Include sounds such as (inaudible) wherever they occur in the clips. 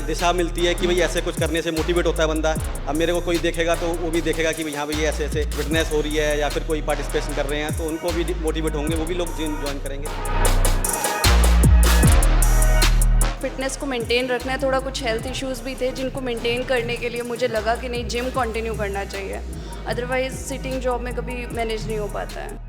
दिशा मिलती है कि भाई ऐसे कुछ करने से मोटिवेट होता है बंदा। अब मेरे को कोई देखेगा तो वो भी देखेगा कि भाई हाँ भाई ऐसे ऐसे फिटनेस हो रही है या फिर कोई पार्टिसिपेशन कर रहे हैं तो उनको भी मोटिवेट होंगे, वो भी लोग जिम ज्वाइन करेंगे। फिटनेस को मेंटेन रखना है, थोड़ा कुछ हेल्थ इश्यूज़ भी थे जिनको मेंटेन करने के लिए मुझे लगा कि नहीं जिम कंटिन्यू करना चाहिए। अदरवाइज़ सिटिंग जॉब में कभी मैनेज नहीं हो पाता है।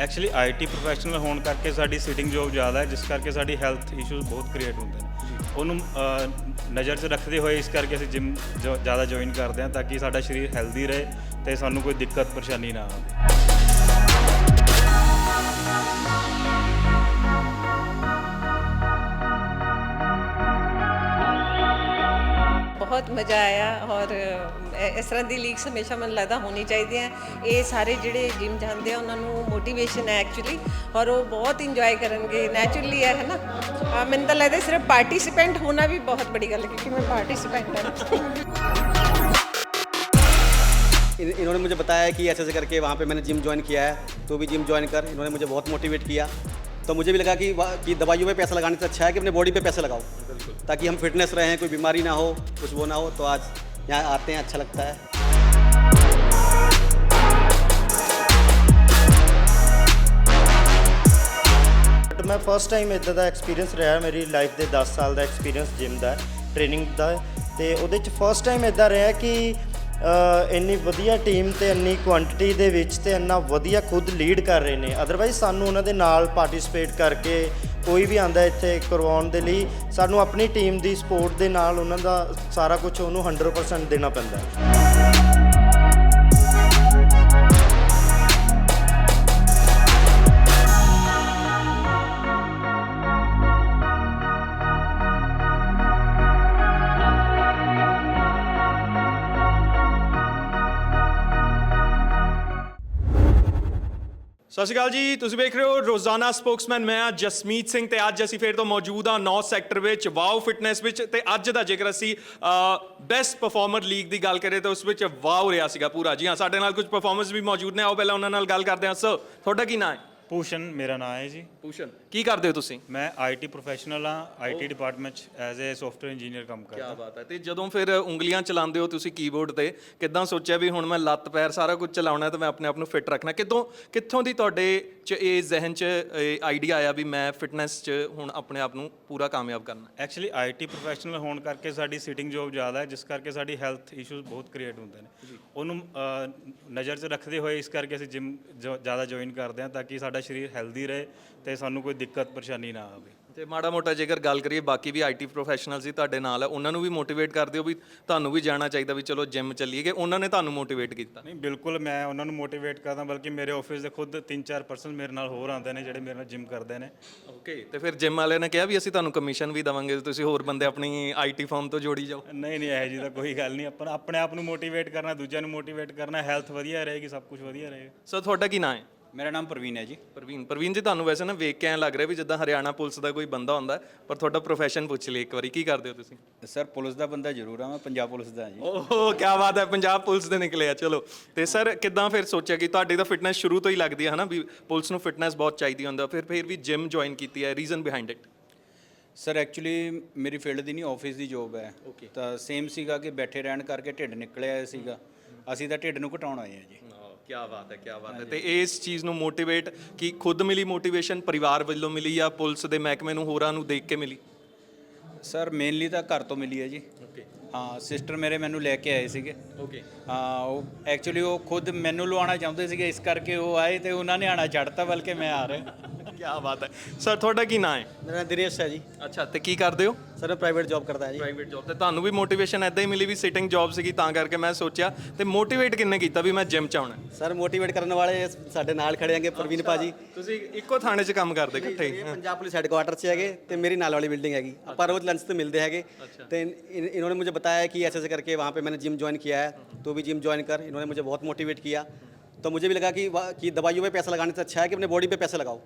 ਐਕਚੁਅਲੀ ਆਈਟੀ ਪ੍ਰੋਫੈਸ਼ਨਲ ਹੋਣ ਕਰਕੇ ਸਾਡੀ ਸਿਟਿੰਗ ਜੋਬ ਜ਼ਿਆਦਾ ਹੈ, ਜਿਸ ਕਰਕੇ ਸਾਡੀ ਹੈਲਥ ਇਸ਼ੂਜ਼ ਬਹੁਤ ਕ੍ਰੀਏਟ ਹੁੰਦੇ ਨੇ। ਉਹਨੂੰ ਨਜ਼ਰ 'ਚ ਰੱਖਦੇ ਹੋਏ ਇਸ ਕਰਕੇ ਅਸੀਂ ਜਿਮ ਜ਼ਿਆਦਾ ਜੁਆਇਨ ਕਰਦੇ ਹਾਂ, ਤਾਂ ਕਿ ਸਾਡਾ ਸਰੀਰ ਹੈਲਦੀ ਰਹੇ ਤੇ ਸਾਨੂੰ ਕੋਈ ਦਿੱਕਤ ਪਰੇਸ਼ਾਨੀ ਨਾ ਆਵੇ। ਬਹੁਤ ਮਜ਼ਾ ਆਇਆ ਔਰ ਅ, ਇਸ ਤਰ੍ਹਾਂ ਦੀ ਲੀਗਸ ਹਮੇਸ਼ਾ ਮੈਨੂੰ ਲੱਗਦਾ ਹੋਣੀ ਚਾਹੀਦੀਆਂ ਇਹ ਸਾਰੇ ਜਿਹੜੇ ਜਿਮ ਜਾਂਦੇ ਆ ਉਹਨਾਂ ਨੂੰ ਮੋਟੀਵੇਸ਼ਨ ਹੈ ਐਕਚੁਅਲੀ ਔਰ ਉਹ ਬਹੁਤ ਇੰਜੋਏ ਕਰਨਗੇ ਨੈਚੁਰਲੀ ਹੈ ਹੈ ਨਾ ਅ, ਮੈਨੂੰ ਤਾਂ ਲੱਗਦਾ ਸਿਰਫ ਪਾਰਟਿਸਿਪੈਂਟ ਹੋਣਾ ਵੀ ਬਹੁਤ ਬੜੀ ਗੱਲ ਹੈ क्योंकि मैं पार्टिसिपेंट हूँ इन, इन्होंने मुझे बताया कि ऐसे ऐसे करके वहाँ पे मैंने जिम ज्वाइन किया है तो भी जिम ज्वाइन कर इन्होंने मुझे बहुत मोटिवेट किया तो मुझे भी लगा कि वा- कि दवाइयों पे पैसा लगाने से अच्छा है कि अपने बॉडी पे पैसा लगाओ ताकि हम फिटनेस रहें कोई बीमारी ना हो कुछ वो ना हो तो आज यहाँ आते हैं अच्छा लगता है ਬਟ ਮੈਂ ਫਸਟ ਟਾਈਮ ਇਦਾਂ ਦਾ ਐਕਸਪੀਰੀਅੰਸ ਰਿਹਾ ਮੇਰੀ ਲਾਈਫ ਦੇ 10 ਸਾਲ ਦਾ ਐਕਸਪੀਰੀਅੰਸ ਜਿਮ ਦਾ ਟ੍ਰੇਨਿੰਗ ਦਾ ਤੇ ਉਹਦੇ ਚ ਫਸਟ ਟਾਈਮ ਇਦਾਂ ਰਿਹਾ ਕਿ ਅ, ਇੰਨੀ ਵਧੀਆ ਟੀਮ ਤੇ ਇੰਨੀ ਕੁਆਂਟੀਟੀ ਦੇ ਵਿੱਚ ਤੇ ਇੰਨਾ ਵਧੀਆ ਖੁਦ ਲੀਡ ਕਰ ਰਹੇ ਨੇ। ਅਦਰਵਾਈਜ਼ ਸਾਨੂੰ ਉਹਨਾਂ ਦੇ ਨਾਲ ਪਾਰਟਿਸਿਪੇਟ ਕਰਕੇ ਕੋਈ ਵੀ ਆਂਦਾ ਇੱਥੇ ਕਰਵਾਉਣ ਦੇ ਲਈ, ਸਾਨੂੰ ਆਪਣੀ ਟੀਮ ਦੀ ਸਪੋਰਟ ਦੇ ਨਾਲ ਉਹਨਾਂ ਦਾ ਸਾਰਾ ਕੁਝ ਉਹਨੂੰ 100% ਦੇਣਾ ਪੈਂਦਾ। ਹੈ ਸਤਿ ਸ਼੍ਰੀ ਅਕਾਲ ਜੀ, ਤੁਸੀਂ ਵੇਖ ਰਹੇ ਹੋ ਰੋਜ਼ਾਨਾ ਸਪੋਕਸਮੈਨ, ਮੈਂ ਹਾਂ ਜਸਮੀਤ ਸਿੰਘ ਤੇ ਅੱਜ ਅਸੀਂ ਫੇਰ ਤੋਂ ਮੌਜੂਦ ਹਾਂ 9 ਸੈਕਟਰ ਵਿੱਚ, ਵਾਓ ਫਿਟਨੈਸ ਵਿੱਚ ਤੇ ਅੱਜ ਦਾ ਜੇਕਰ ਅਸੀਂ ਬੈਸਟ ਪਰਫਾਰਮਰ ਲੀਗ ਦੀ ਗੱਲ ਕਰੀਏ ਤਾਂ ਉਸ ਵਿੱਚ ਵਾਓ ਰਿਹਾ ਸੀਗਾ ਪੂਰਾ। ਜੀ ਹਾਂ, ਸਾਡੇ ਨਾਲ ਕੁਝ ਪਰਫਾਰਮਰਸ ਵੀ ਮੌਜੂਦ ਨੇ, ਆਓ ਪਹਿਲਾਂ ਉਹਨਾਂ ਨਾਲ ਗੱਲ ਕਰਦੇ ਹਾਂ। ਸਰ ਤੁਹਾਡਾ ਕੀ ਨਾਮ ਹੈ? ਪੂਸ਼ਨ ਮੇਰਾ ਨਾਮ ਹੈ ਜੀ। ਭੂਸ਼ਣ ਕੀ ਕਰਦੇ ਹੋ ਤੁਸੀਂ? ਮੈਂ ਆਈਟੀ ਪ੍ਰੋਫੈਸ਼ਨਲ ਹਾਂ ਆਈਟੀ ਡਿਪਾਰਟਮੈਂਟ 'ਚ ਐਜ਼ ਅ ਸੌਫਟਵੇਅਰ ਇੰਜੀਨੀਅਰ ਕੰਮ ਕੀ ਕਰਦਾ ਬਾਤ ਹੈ। ਤੇ ਜਦੋਂ ਫਿਰ ਉਂਗਲੀਆਂ ਚਲਾਉਂਦੇ ਹੋ ਤੁਸੀਂ ਕੀਬੋਰਡ ਤੇ ਕਿੱਦਾਂ ਸੋਚਿਆ ਵੀ ਹੁਣ ਮੈਂ ਲੱਤ ਪੈਰ ਸਾਰਾ ਕੁਝ ਚਲਾਉਣਾ ਤੇ ਮੈਂ ਆਪਣੇ ਆਪ ਨੂੰ ਫਿੱਟ ਰੱਖਣਾ ਕਿਦੋਂ ਕਿੱਥੋਂ ਦੀ ਤੁਹਾਡੇ ਚ ਇਹ ਜ਼ਿਹਨ ਚ ਆਈਡੀਆ ਆਇਆ ਵੀ ਮੈਂ ਫਿਟਨੈਸ ਚ ਹੁਣ ਆਪਣੇ ਆਪ ਨੂੰ ਪੂਰਾ ਕਾਮਯਾਬ ਕਰਨਾ। ਐਕਚੁਅਲੀ ਆਈਟੀ ਪ੍ਰੋਫੈਸ਼ਨਲ ਹੋਣ ਕਰਕੇ ਸਾਡੀ ਸਿਟਿੰਗ ਜੋਬ ਜ਼ਿਆਦਾ ਹੈ ਜਿਸ ਕਰਕੇ ਸਾਡੀ ਹੈਲਥ ਇਸ਼ੂਜ਼ ਬਹੁਤ ਕ੍ਰੀਏਟ ਹੁੰਦੇ ਨੇ। ਉਹਨੂੰ ਨਜ਼ਰ 'ਚ ਰੱਖਦੇ ਹੋਏ ਇਸ ਕਰਕੇ ਅਸੀਂ ਜਿਮ ਜ਼ਿਆਦਾ ਜੁਆਇਨ ਕਰਦੇ ਹਾਂ ਤਾਂ ਕਿ ਸਾਡਾ ਸਰੀਰ ਹੈਲਦੀ ਰਹੇ ਤੇ ਸਾਨੂੰ ਕੋਈ ਦਿੱਕਤ ਪਰੇਸ਼ਾਨੀ ਨਾ ਆਵੇ। ਤੇ ਮਾੜਾ ਮੋਟਾ ਜੇਕਰ ਗੱਲ ਕਰੀਏ ਬਾਕੀ ਵੀ ਆਈਟੀ ਪ੍ਰੋਫੈਸ਼ਨਲਸ ਹੀ ਤੁਹਾਡੇ ਨਾਲ ਹੈ ਉਹਨਾਂ ਨੂੰ ਵੀ ਮੋਟੀਵੇਟ ਕਰਦੇ ਹੋ ਵੀ ਤੁਹਾਨੂੰ ਵੀ ਜਾਣਾ ਚਾਹੀਦਾ ਵੀ ਚਲੋ ਜਿਮ ਚੱਲੀਏ ਕਿ ਉਹਨਾਂ ਨੇ ਤੁਹਾਨੂੰ ਮੋਟੀਵੇਟ ਕੀਤਾ? ਨਹੀਂ ਬਿਲਕੁਲ ਮੈਂ ਉਹਨਾਂ ਨੂੰ ਮੋਟੀਵੇਟ ਕਰਦਾ ਬਲਕਿ ਮੇਰੇ ਆਫਿਸ ਦੇ ਖੁਦ 3-4 ਪਰਸਨ ਮੇਰੇ ਨਾਲ ਹੋਰ ਆਉਂਦੇ ਨੇ ਜਿਹੜੇ ਮੇਰੇ ਨਾਲ ਜਿਮ ਕਰਦੇ ਨੇ। ਓਕੇ ਤੇ ਫਿਰ ਜਿਮ ਵਾਲਿਆਂ ਨੇ ਕਿਹਾ ਵੀ ਅਸੀਂ ਤੁਹਾਨੂੰ ਕਮਿਸ਼ਨ ਵੀ ਦੇਵਾਂਗੇ ਤੇ ਤੁਸੀਂ ਹੋਰ ਬੰਦੇ ਆਪਣੀ ਆਈਟੀ ਫਰਮ ਤੋਂ ਜੋੜੀ ਜਾਓ? ਨਹੀਂ ਨਹੀਂ ਇਹੋ ਜਿਹੀ ਤਾਂ ਕੋਈ ਗੱਲ ਨਹੀਂ ਆਪਾਂ ਆਪਣੇ ਆਪ ਨੂੰ ਮੋਟੀਵੇਟ ਕਰਨਾ ਦੂਜਿਆਂ ਨੂੰ ਮੋਟੀਵੇਟ ਕਰਨਾ ਹੈਲਥ ਵਧੀਆ ਰਹੇਗੀ ਸਭ ਕੁਝ ਵਧੀਆ ਰਹੇਗਾ। ਸਰ ਤੁਹਾਡਾ ਕੀ ਨਾਮ ਹੈ? ਮੇਰਾ ਨਾਮ ਪ੍ਰਵੀਨ ਹੈ ਜੀ। ਪ੍ਰਵੀਨ ਪ੍ਰਵੀਨ ਜੀ ਤੁਹਾਨੂੰ ਵੈਸੇ ਨਾ ਵੇਖ ਕੇ ਐਂ ਲੱਗ ਰਿਹਾ ਵੀ ਜਿੱਦਾਂ ਹਰਿਆਣਾ ਪੁਲਿਸ ਦਾ ਕੋਈ ਬੰਦਾ ਹੁੰਦਾ ਹੈ, ਪਰ ਤੁਹਾਡਾ ਪ੍ਰੋਫੈਸ਼ਨ ਪੁੱਛ ਲਈ ਇੱਕ ਵਾਰੀ ਕੀ ਕਰਦੇ ਹੋ ਤੁਸੀਂ? ਸਰ ਪੁਲਿਸ ਦਾ ਬੰਦਾ ਜ਼ਰੂਰ ਆ ਮੈਂ ਪੰਜਾਬ ਪੁਲਿਸ ਦਾ ਜੀ। ਓਹ ਕੀ ਬਾਤ ਹੈ ਪੰਜਾਬ ਪੁਲਿਸ ਦੇ ਨਿਕਲੇ ਆ ਚਲੋ। ਤੇ ਸਰ ਕਿੱਦਾਂ ਫਿਰ ਸੋਚਿਆ ਕਿ ਤੁਹਾਡੀ ਤਾਂ ਫਿਟਨੈਸ ਸ਼ੁਰੂ ਤੋਂ ਹੀ ਲੱਗਦੀ ਹੈ ਹਨਾ ਵੀ ਪੁਲਿਸ ਨੂੰ ਫਿਟਨੈਸ ਬਹੁਤ ਚਾਹੀਦੀ ਹੁੰਦਾ ਫਿਰ ਫਿਰ ਵੀ ਜਿਮ ਜੁਆਇਨ ਕੀਤੀ ਹੈ reason behind it sir actually ਮੇਰੀ ਫੀਲਡ ਦੀ ਨਹੀਂ ਆਫਿਸ ਦੀ ਜੋਬ ਹੈ। ਤਾਂ ਸੇਮ ਸੀਗਾ ਕਿ ਬੈਠੇ ਰਹਿਣ ਕਰਕੇ ਢਿੱਡ ਨਿਕਲਿਆ ਸੀਗਾ। ਅਸੀਂ ਤਾਂ ਢਿੱਡ ਨੂੰ ਘਟਾਉਣ ਆਏ ਹਾਂ ਜੀ। ਕੀ ਬਾਤ ਹੈ ਕੀ ਬਾਤ ਹੈ। ਤੇ ਇਸ ਚੀਜ਼ ਨੂੰ ਮੋਟੀਵੇਟ ਕਿ ਖੁਦ ਮਿਲੀ ਮੋਟੀਵੇਸ਼ਨ ਪਰਿਵਾਰ ਵੱਲੋਂ ਮਿਲੀ ਜਾਂ ਪੁਲਿਸ ਦੇ ਮਹਿਕਮੇ ਨੂੰ ਹੋਰਾਂ ਨੂੰ ਦੇਖ ਕੇ ਮਿਲੀ? ਸਰ ਮੇਨਲੀ ਤਾਂ ਘਰ ਤੋਂ ਮਿਲੀ ਹੈ ਜੀ। ਓਕੇ ਹਾਂ ਸਿਸਟਰ ਮੇਰੇ ਮੈਨੂੰ ਲੈ ਕੇ ਆਏ ਸੀਗੇ। ਓਕੇ ਹਾਂ ਉਹ ਐਕਚੁਅਲੀ ਉਹ ਖੁਦ ਮੈਨੂੰ ਲਵਾਉਣਾ ਚਾਹੁੰਦੇ ਸੀਗੇ ਇਸ ਕਰਕੇ ਉਹ ਆਏ ਤੇ ਉਹਨਾਂ ਨੇ ਆਣਾ ਛੱਡਤਾ ਬਲਕਿ ਮੈਂ ਆ ਰਿਹਾ। ਕੀ ਬਾਤ ਹੈ। ਸਰ ਤੁਹਾਡਾ ਕੀ ਨਾਮ ਹੈ? ਮੇਰਾ ਦਿਨੇਸ਼ ਹੈ ਜੀ। ਅੱਛਾ ਤੇ ਕੀ ਕਰਦੇ ਹੋ? ਸਰ ਪ੍ਰਾਈਵੇਟ ਜੌਬ ਕਰਦਾ ਹੈ ਜੀ। ਪ੍ਰਾਈਵੇਟ ਜੌਬ ਤੇ ਤੁਹਾਨੂੰ ਵੀ ਮੋਟੀਵੇਸ਼ਨ ਐਦਾਂ ਹੀ ਮਿਲੀ ਵੀ ਸਿਟਿੰਗ ਜੌਬ ਸੀਗੀ ਤਾਂ ਕਰਕੇ ਮੈਂ ਸੋਚਿਆ। ਤੇ ਮੋਟੀਵੇਟ ਕਿੰਨੇ ਕੀਤਾ ਵੀ ਮੈਂ ਜਿਮ ਚ ਆਉਣਾ? ਸਰ ਮੋਟੀਵੇਟ ਕਰਨ ਵਾਲੇ ਸਾਡੇ ਨਾਲ ਖੜੇ ਆਂਗੇ ਪ੍ਰਵੀਨ ਭਾਜੀ। ਤੁਸੀਂ ਇੱਕੋ ਥਾਣੇ 'ਚ ਕੰਮ ਕਰਦੇ ਇਕੱਠੇ ਹੀ। ਇਹ ਪੰਜਾਬ ਪੁਲਿਸ ਹੈਡਕੁਆਟਰ से ਹੈਗੇ ਤੇ ਮੇਰੀ ਨਾਲ ਵਾਲੀ ਬਿਲਡਿੰग ਹੈਗੀ। ਆਪਾਂ रोज लंच ਤੇ ਮਿਲਦੇ ਹੈਗੇ। ਤੇ ਇਨ- ਇਨ- इन्होंने मुझे बताया कि ऐसे ऐसे करके वहाँ पे मैंने जिम ज्वाइन किया है तो भी जिम ज्वाइन कर इन्होंने मुझे बहुत मोटिवेट किया तो मुझे भी लगा कि वा- कि दवाइयों पे पैसा लगाने से अच्छा है कि अपने बॉडी पे पैसा लगाओ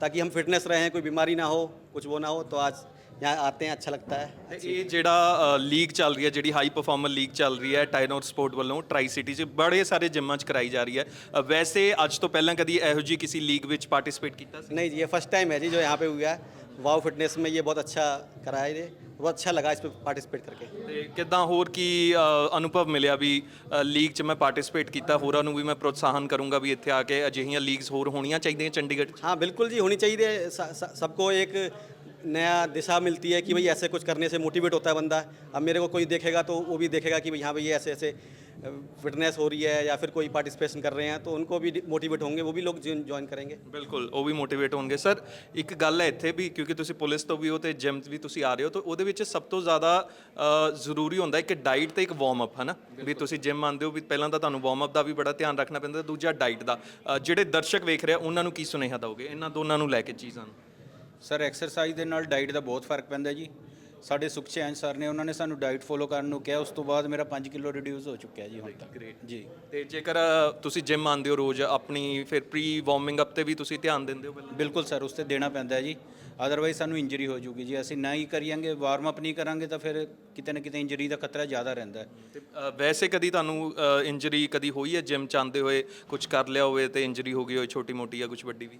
ताकि हम फिटनेस रहें कोई बीमारी ना हो कुछ वो ना हो तो आज यहाँ आते हैं अच्छा लगता है ਤੇ ਇਹ ਜਿਹੜਾ ਲੀਗ ਚੱਲ ਰਹੀ ਹੈ ਜਿਹੜੀ ਹਾਈ ਪਰਫਾਰਮਰ ਲੀਗ ਚੱਲ ਰਹੀ ਹੈ ਟਾਈਨੋਰ ਸਪੋਰਟ ਵੱਲੋਂ ਟਰਾਈ ਸਿਟੀ 'ਚ ਬੜੇ ਸਾਰੇ ਜਿੰਮਾਂ 'ਚ ਕਰਾਈ ਜਾ ਰਹੀ ਹੈ ਅ, ਵੈਸੇ ਅੱਜ ਤੋਂ ਪਹਿਲਾਂ ਕਦੀ ਇਹੋ ਜਿਹੀ ਕਿਸੇ ਲੀਗ ਵਿੱਚ ਪਾਰਟਿਸਿਪੇਟ ਕੀਤਾ ਸੀ नहीं जी ये फर्स्ट टाइम है जी जो यहाँ पे हुआ है वाओ फिटनेस में ये बहुत अच्छा करा है ये बहुत अच्छा लगा इस पर पार्टिसिपेट करके ਤੇ ਕਿੱਦਾਂ ਹੋਰ ਕੀ ਅ, ਅਨੁਭਵ ਮਿਲਿਆ ਵੀ ਲੀਗ 'ਚ ਮੈਂ ਪਾਰਟਿਸਿਪੇਟ ਕੀਤਾ ਹੋਰਾਂ ਨੂੰ ਵੀ ਮੈਂ ਪ੍ਰੋਤਸਾਹਨ ਕਰੂੰਗਾ ਵੀ ਇੱਥੇ ਆ ਕੇ ਅਜਿਹੀਆਂ ਲੀਗਸ ਹੋਰ ਹੋਣੀਆਂ ਚਾਹੀਦੀਆਂ ਚੰਡੀਗੜ੍ਹ 'ਚ हाँ बिल्कुल जी होनी चाहिए स- स- सबको एक नया दिशा मिलती है कि भाई ऐसे कुछ करने से मोटिवेट होता है बंदा अब मेरे को कोई देखेगा तो वो भी देखेगा कि भाई हाँ भाई ये ऐसे ऐसे फिटनेस हो रही है या फिर कोई पार्टिसिपेशन कर रहे हैं तो उनको भी मोटिवेट होंगे वो भी लोग ज्वाइन करेंगे ਬਿਲਕੁਲ ਉਹ ਵੀ ਮੋਟੀਵੇਟ ਹੋਣਗੇ ਸਰ ਇੱਕ ਗੱਲ ਹੈ ਇੱਥੇ ਵੀ ਕਿਉਂਕਿ ਤੁਸੀਂ ਪੁਲਿਸ ਤੋਂ ਵੀ ਹੋ ਤੇ ਜਿਮ ਵੀ ਤੁਸੀਂ ਆ ਰਹੇ ਹੋ ਤਾਂ ਉਹਦੇ ਵਿੱਚ ਸਭ ਤੋਂ ਜ਼ਿਆਦਾ ਅ, ਜ਼ਰੂਰੀ ਹੁੰਦਾ ਹੈ ਕਿ ਡਾਈਟ ਤੇ ਇੱਕ ਵਾਰਮ ਅਪ ਹਨਾ ਵੀ ਤੁਸੀਂ ਜਿਮ ਆਉਂਦੇ ਹੋ ਵੀ ਪਹਿਲਾਂ ਤਾਂ ਤੁਹਾਨੂੰ ਵਾਰਮ ਅਪ ਦਾ ਵੀ ਬੜਾ ਧਿਆਨ ਰੱਖਣਾ ਪੈਂਦਾ ਦੂਜਾ ਡਾਈਟ ਦਾ ਅ, ਜਿਹੜੇ ਦਰਸ਼ਕ ਵੇਖ ਰਹੇ ਆ ਉਹਨਾਂ ਨੂੰ ਕੀ ਸੁਨੇਹਾ ਦਿਓਗੇ ਇਹਨਾਂ ਦੋਨਾਂ ਨੂੰ ਲੈ ਕੇ ਚੀਜ਼ਾਂ ਨੂੰ ਸਰ ਐਕਸਰਸਾਈਜ਼ ਦੇ ਨਾਲ ਡਾਈਟ ਦਾ ਬਹੁਤ ਫਰਕ ਪੈਂਦਾ ਜੀ ਸਾਡੇ ਸੁਖਚੈਨ ਸਰ ਨੇ ਉਹਨਾਂ ਨੇ ਸਾਨੂੰ ਡਾਈਟ ਫੋਲੋ ਕਰਨ ਨੂੰ ਕਿਹਾ ਉਸ ਤੋਂ ਬਾਅਦ ਮੇਰਾ 5 ਕਿਲੋ ਰਿਡਿਊਸ ਹੋ ਚੁੱਕਿਆ ਜੀ ਹੁਣ ਤੱਕ। ਜੀ। ਤੇ ਜੇਕਰ ਅ, ਤੁਸੀਂ ਜਿਮ ਆਉਂਦੇ ਹੋ ਰੋਜ਼ ਆਪਣੀ ਫਿਰ ਪ੍ਰੀ ਵਾਰਮਿੰਗ ਅਪ ਤੇ ਵੀ ਤੁਸੀਂ ਧਿਆਨ ਦਿੰਦੇ ਹੋ ਪਹਿਲਾਂ? ਬਿਲਕੁਲ ਸਰ ਉਸ ਤੇ ਦੇਣਾ ਪੈਂਦਾ ਹੈ ਜੀ। ਅਦਰਵਾਈਜ਼ ਸਾਨੂੰ ਇੰਜਰੀ ਹੋ ਜੂਗੀ ਜੀ। ਅਸੀਂ ਨਾ ਹੀ ਕਰੀਏ ਵਾਰਮ ਅਪ ਨਹੀਂ ਕਰਾਂਗੇ ਤਾਂ ਫਿਰ ਕਿਤੇ ਨਾ ਕਿਤੇ ਇੰਜਰੀ ਦਾ ਖਤਰਾ ਜ਼ਿਆਦਾ ਰਹਿੰਦਾ ਹੈ। ਤੇ ਅ, ਵੈਸੇ ਕਦੀ ਤੁਹਾਨੂੰ ਇੰਜਰੀ ਕਦੀ ਹੋਈ ਹੈ ਜਿਮ ਚ ਆਉਂਦੇ ਹੋਏ? ਕੁਝ ਕਰ ਲਿਆ ਹੋਵੇ ਤੇ ਇੰਜਰੀ ਹੋ ਗਈ ਹੋਵੇ ਛੋਟੀ ਮੋਟੀ ਜਾਂ ਕੁਝ ਵੱਡੀ ਵੀ?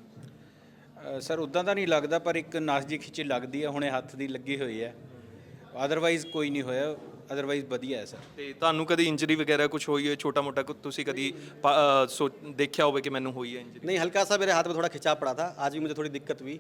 ਸਰ ਉਦਾਂ ਤਾਂ ਨਹੀਂ ਲੱਗਦਾ ਪਰ ਇੱਕ ਨਸ ਜੀ ਖਿੱਚੀ ਲੱਗਦੀ ਹੈ ਹੁਣੇ ਹੱਥ ਦੀ ਲੱਗੀ ਹੋਈ ਹੈ ਅਦਰਵਾਈਜ਼ ਕੋਈ ਨਹੀਂ ਹੋਇਆ ਅਦਰਵਾਈਜ਼ ਵਧੀਆ ਹੈ ਸਰ ਤੇ ਤੁਹਾਨੂੰ ਕਦੀ ਇੰਜਰੀ ਵਗੈਰਾ ਕੁਝ ਹੋਈ ਹੈ ਛੋਟਾ ਮੋਟਾ ਕੁ ਤੁਸੀਂ ਕਦੀ ਪਾ- ਅ, ਸੋ ਦੇਖਿਆ ਹੋਵੇ ਕਿ ਮੈਨੂੰ ਹੋਈ ਹੈ ਇੰਜਰੀ नहीं हल्का सा मेरे हाथ में थोड़ा खिंचाव पड़ा था आज भी मुझे थोड़ी दिक्कत हुई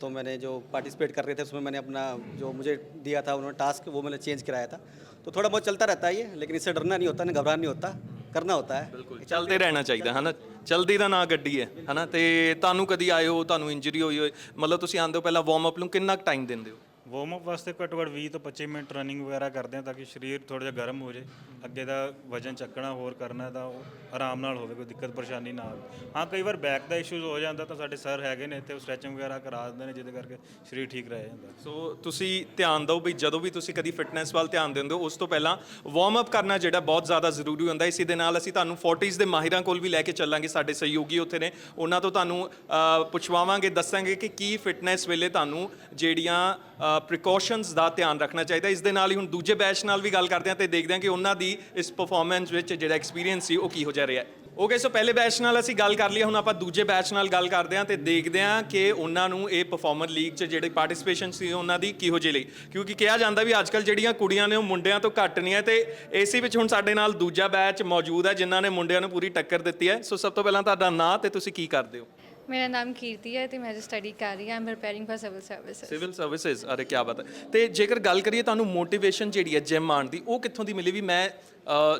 तो मैंने जो पार्टिसिपेट कर रहे थे उसमें मैंने अपना जो मुझे दिया था उन्होंने टास्क वो मैंने चेंज कराया था तो थोड़ा बहुत चलता रहता है ये लेकिन इससे डरना नहीं होता ना घबराना नहीं होता ਕਰਨਾ ਹੋਤਾ ਹੈ। ਚਲਦੇ ਰਹਿਣਾ ਚਾਹੀਦਾ, ਹਨਾ? ਚਲਦੀ ਦਾ ਨਾਂ ਗੱਡੀ ਹੈ ਹਨਾ? ਤੇ ਤੁਹਾਨੂੰ ਕਦੀ ਆਏ ਹੋ, ਤੁਹਾਨੂੰ ਇੰਜਰੀ ਹੋਈ ਹੋਏ, ਮਤਲਬ ਤੁਸੀਂ ਆਂਦੇ ਹੋ, ਪਹਿਲਾਂ ਵਾਰਮ ਅਪ ਨੂੰ ਕਿੰਨਾ ਟਾਈਮ ਦਿੰਦੇ ਹੋ? ਵਾਰਮ ਅਪ ਵਾਸਤੇ ਘੱਟੋ ਘੱਟ 20 ਤੋਂ 25 ਮਿੰਟ ਰਨਿੰਗ ਵਗੈਰਾ ਕਰਦੇ ਹਾਂ ਤਾਂ ਕਿ ਸਰੀਰ ਥੋੜਾ ਜਿਹਾ ਗਰਮ ਹੋ ਜੇ। ਅੱਗੇ ਦਾ ਵਜਨ ਚੱਕਣਾ, ਹੋਰ ਕਰਨਾ ਤਾਂ ਉਹ ਆਰਾਮ ਨਾਲ ਹੋਵੇ, ਕੋਈ ਦਿੱਕਤ ਪਰੇਸ਼ਾਨੀ ਨਾ ਆਵੇ। ਹਾਂ, ਕਈ ਵਾਰ ਬੈਕ ਦਾ ਇਸ਼ੂਜ਼ ਹੋ ਜਾਂਦਾ ਤਾਂ ਸਾਡੇ ਸਰ ਹੈਗੇ ਨੇ ਇੱਥੇ, ਉਹ ਸਟ੍ਰੈਚਿੰਗ ਵਗੈਰਾ ਕਰਾ ਦਿੰਦੇ ਨੇ ਜਿਹਦੇ ਕਰਕੇ ਸਰੀਰ ਠੀਕ ਰਹਿ ਜਾਂਦਾ। ਸੋ ਤੁਸੀਂ ਧਿਆਨ ਦਿਓ ਵੀ ਜਦੋਂ ਵੀ ਤੁਸੀਂ ਕਦੀ ਫਿਟਨੈਸ ਵੱਲ ਧਿਆਨ ਦਿੰਦੇ ਹੋ, ਉਸ ਤੋਂ ਪਹਿਲਾਂ ਵਾਰਮ ਅਪ ਕਰਨਾ ਜਿਹੜਾ ਬਹੁਤ ਜ਼ਿਆਦਾ ਜ਼ਰੂਰੀ ਹੁੰਦਾ ਹੈ ਇਸੇ ਦੇ ਨਾਲ ਅਸੀਂ ਤੁਹਾਨੂੰ 40s ਦੇ ਮਾਹਿਰਾਂ ਕੋਲ ਵੀ ਲੈ ਕੇ ਚੱਲਾਂਗੇ, ਸਾਡੇ ਸਹਿਯੋਗੀ ਉੱਥੇ ਨੇ। ਉਹਨਾਂ ਤੋਂ ਤੁਹਾਨੂੰ ਪੁੱਛਵਾਵਾਂਗੇ, ਦੱਸਾਂਗੇ ਕਿ ਕੀ ਫਿਟਨੈਸ ਵੇਲੇ ਤੁਹਾਨੂੰ ਜਿਹੜੀਆਂ ਪ੍ਰੀਕਾਸ਼ਨਸ ਦਾ ਧਿਆਨ ਰੱਖਣਾ ਚਾਹੀਦਾ। ਇਸ ਦੇ ਨਾਲ ਹੀ ਹੁਣ ਦੂਜੇ ਬੈਚ ਨਾਲ ਵੀ ਗੱਲ ਕਰਦੇ ਹਾਂ ਤੇ ਦੇਖਦੇ ਹਾਂ ਕਿ ਉਹਨਾਂ ਦੀ ਇਸ ਪਰਫਾਰਮੈਂਸ ਵਿੱਚ ਜਿਹੜਾ ਐਕਸਪੀਰੀਅੰਸ ਸੀ ਉਹ ਕੀ ਹੋ ਜਾ ਰਿਹਾ ਹੈ। ਓਕੇ ਸੋ ਪਹਿਲੇ ਬੈਚ ਨਾਲ ਅਸੀਂ ਗੱਲ ਕਰ ਲਈ ਹੁਣ ਆਪਾਂ ਦੂਜੇ ਬੈਚ ਨਾਲ ਗੱਲ ਕਰਦੇ ਹਾਂ ਤੇ ਦੇਖਦੇ ਹਾਂ ਕਿ ਉਹਨਾਂ ਨੂੰ ਇਹ ਪਰਫਾਰਮਰ ਲੀਗ 'ਚ ਜਿਹੜੇ ਪਾਰਟਿਸਿਪੇਸ਼ਨ ਸੀ ਉਹਨਾਂ ਦੀ ਕਿਹੋ ਜਿਹੀ ਲਈ। ਕਿਉਂਕਿ ਕਿਹਾ ਜਾਂਦਾ ਵੀ ਅੱਜਕੱਲ ਜਿਹੜੀਆਂ ਕੁੜੀਆਂ ਨੇ ਉਹ ਮੁੰਡਿਆਂ ਤੋਂ ਘੱਟ ਨਹੀਂ ਹੈ ਤੇ ਏਸੀ ਵਿੱਚ ਹੁਣ ਸਾਡੇ ਨਾਲ ਦੂਜਾ ਬੈਚ ਮੌਜੂਦ ਹੈ, ਜਿਨ੍ਹਾਂ ਨੇ ਮੁੰਡਿਆਂ ਨੂੰ ਪੂਰੀ ਟੱਕਰ ਦਿੱਤੀ ਹੈ। ਸੋ ਸਭ ਤੋਂ ਪਹਿਲਾਂ ਤੁਹਾਡਾ ਨਾਂ ਤੇ ਤੁਸੀਂ ਕੀ ਕਰਦੇ ਹੋ? ਮੇਰਾ ਨਾਮ ਕੀਰਤੀ ਹੈ ਤੇ ਮੈਂ ਜੋ ਸਟੱਡੀ ਕਰ ਰਹੀ ਹਾਂ I'm preparing for civil services civil services ਅਰੇ ਕੀ ਬਾਤ ਹੈ ਤੇ ਜੇਕਰ ਗੱਲ ਕਰੀਏ ਤੁਹਾਨੂੰ ਮੋਟੀਵੇਸ਼ਨ ਜਿਹੜੀ ਹੈ ਜਿਮ ਆਉਣ ਦੀ ਉਹ ਕਿੱਥੋਂ ਦੀ ਮਿਲੀ ਵੀ ਮੈਂ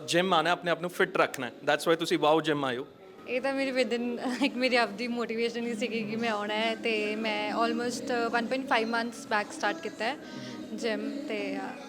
ਜਿਮ ਆਣਾ ਆਪਣੇ ਆਪ ਨੂੰ ਫਿਟ ਰੱਖਣਾ ਦੈਟਸ ਵਾਈ ਤੁਸੀਂ ਵਾਓ ਜਿਮ ਆਇਓ ਇਹ ਤਾਂ ਮੇਰੀ ਵਿਦਨ ਇੱਕ ਮੇਰੀ ਆਪਦੀ ਮੋਟੀਵੇਸ਼ਨ ਹੀ ਸੀਗੀ ਕਿ ਮੈਂ ਆਉਣਾ ਹੈ ਤੇ ਮੈਂ ਆਲਮੋਸਟ 1.5 ਮੰਥਸ ਬੈਕ ਸਟਾਰਟ ਕੀਤਾ ਹੈ ਜਿਮ ਤੇ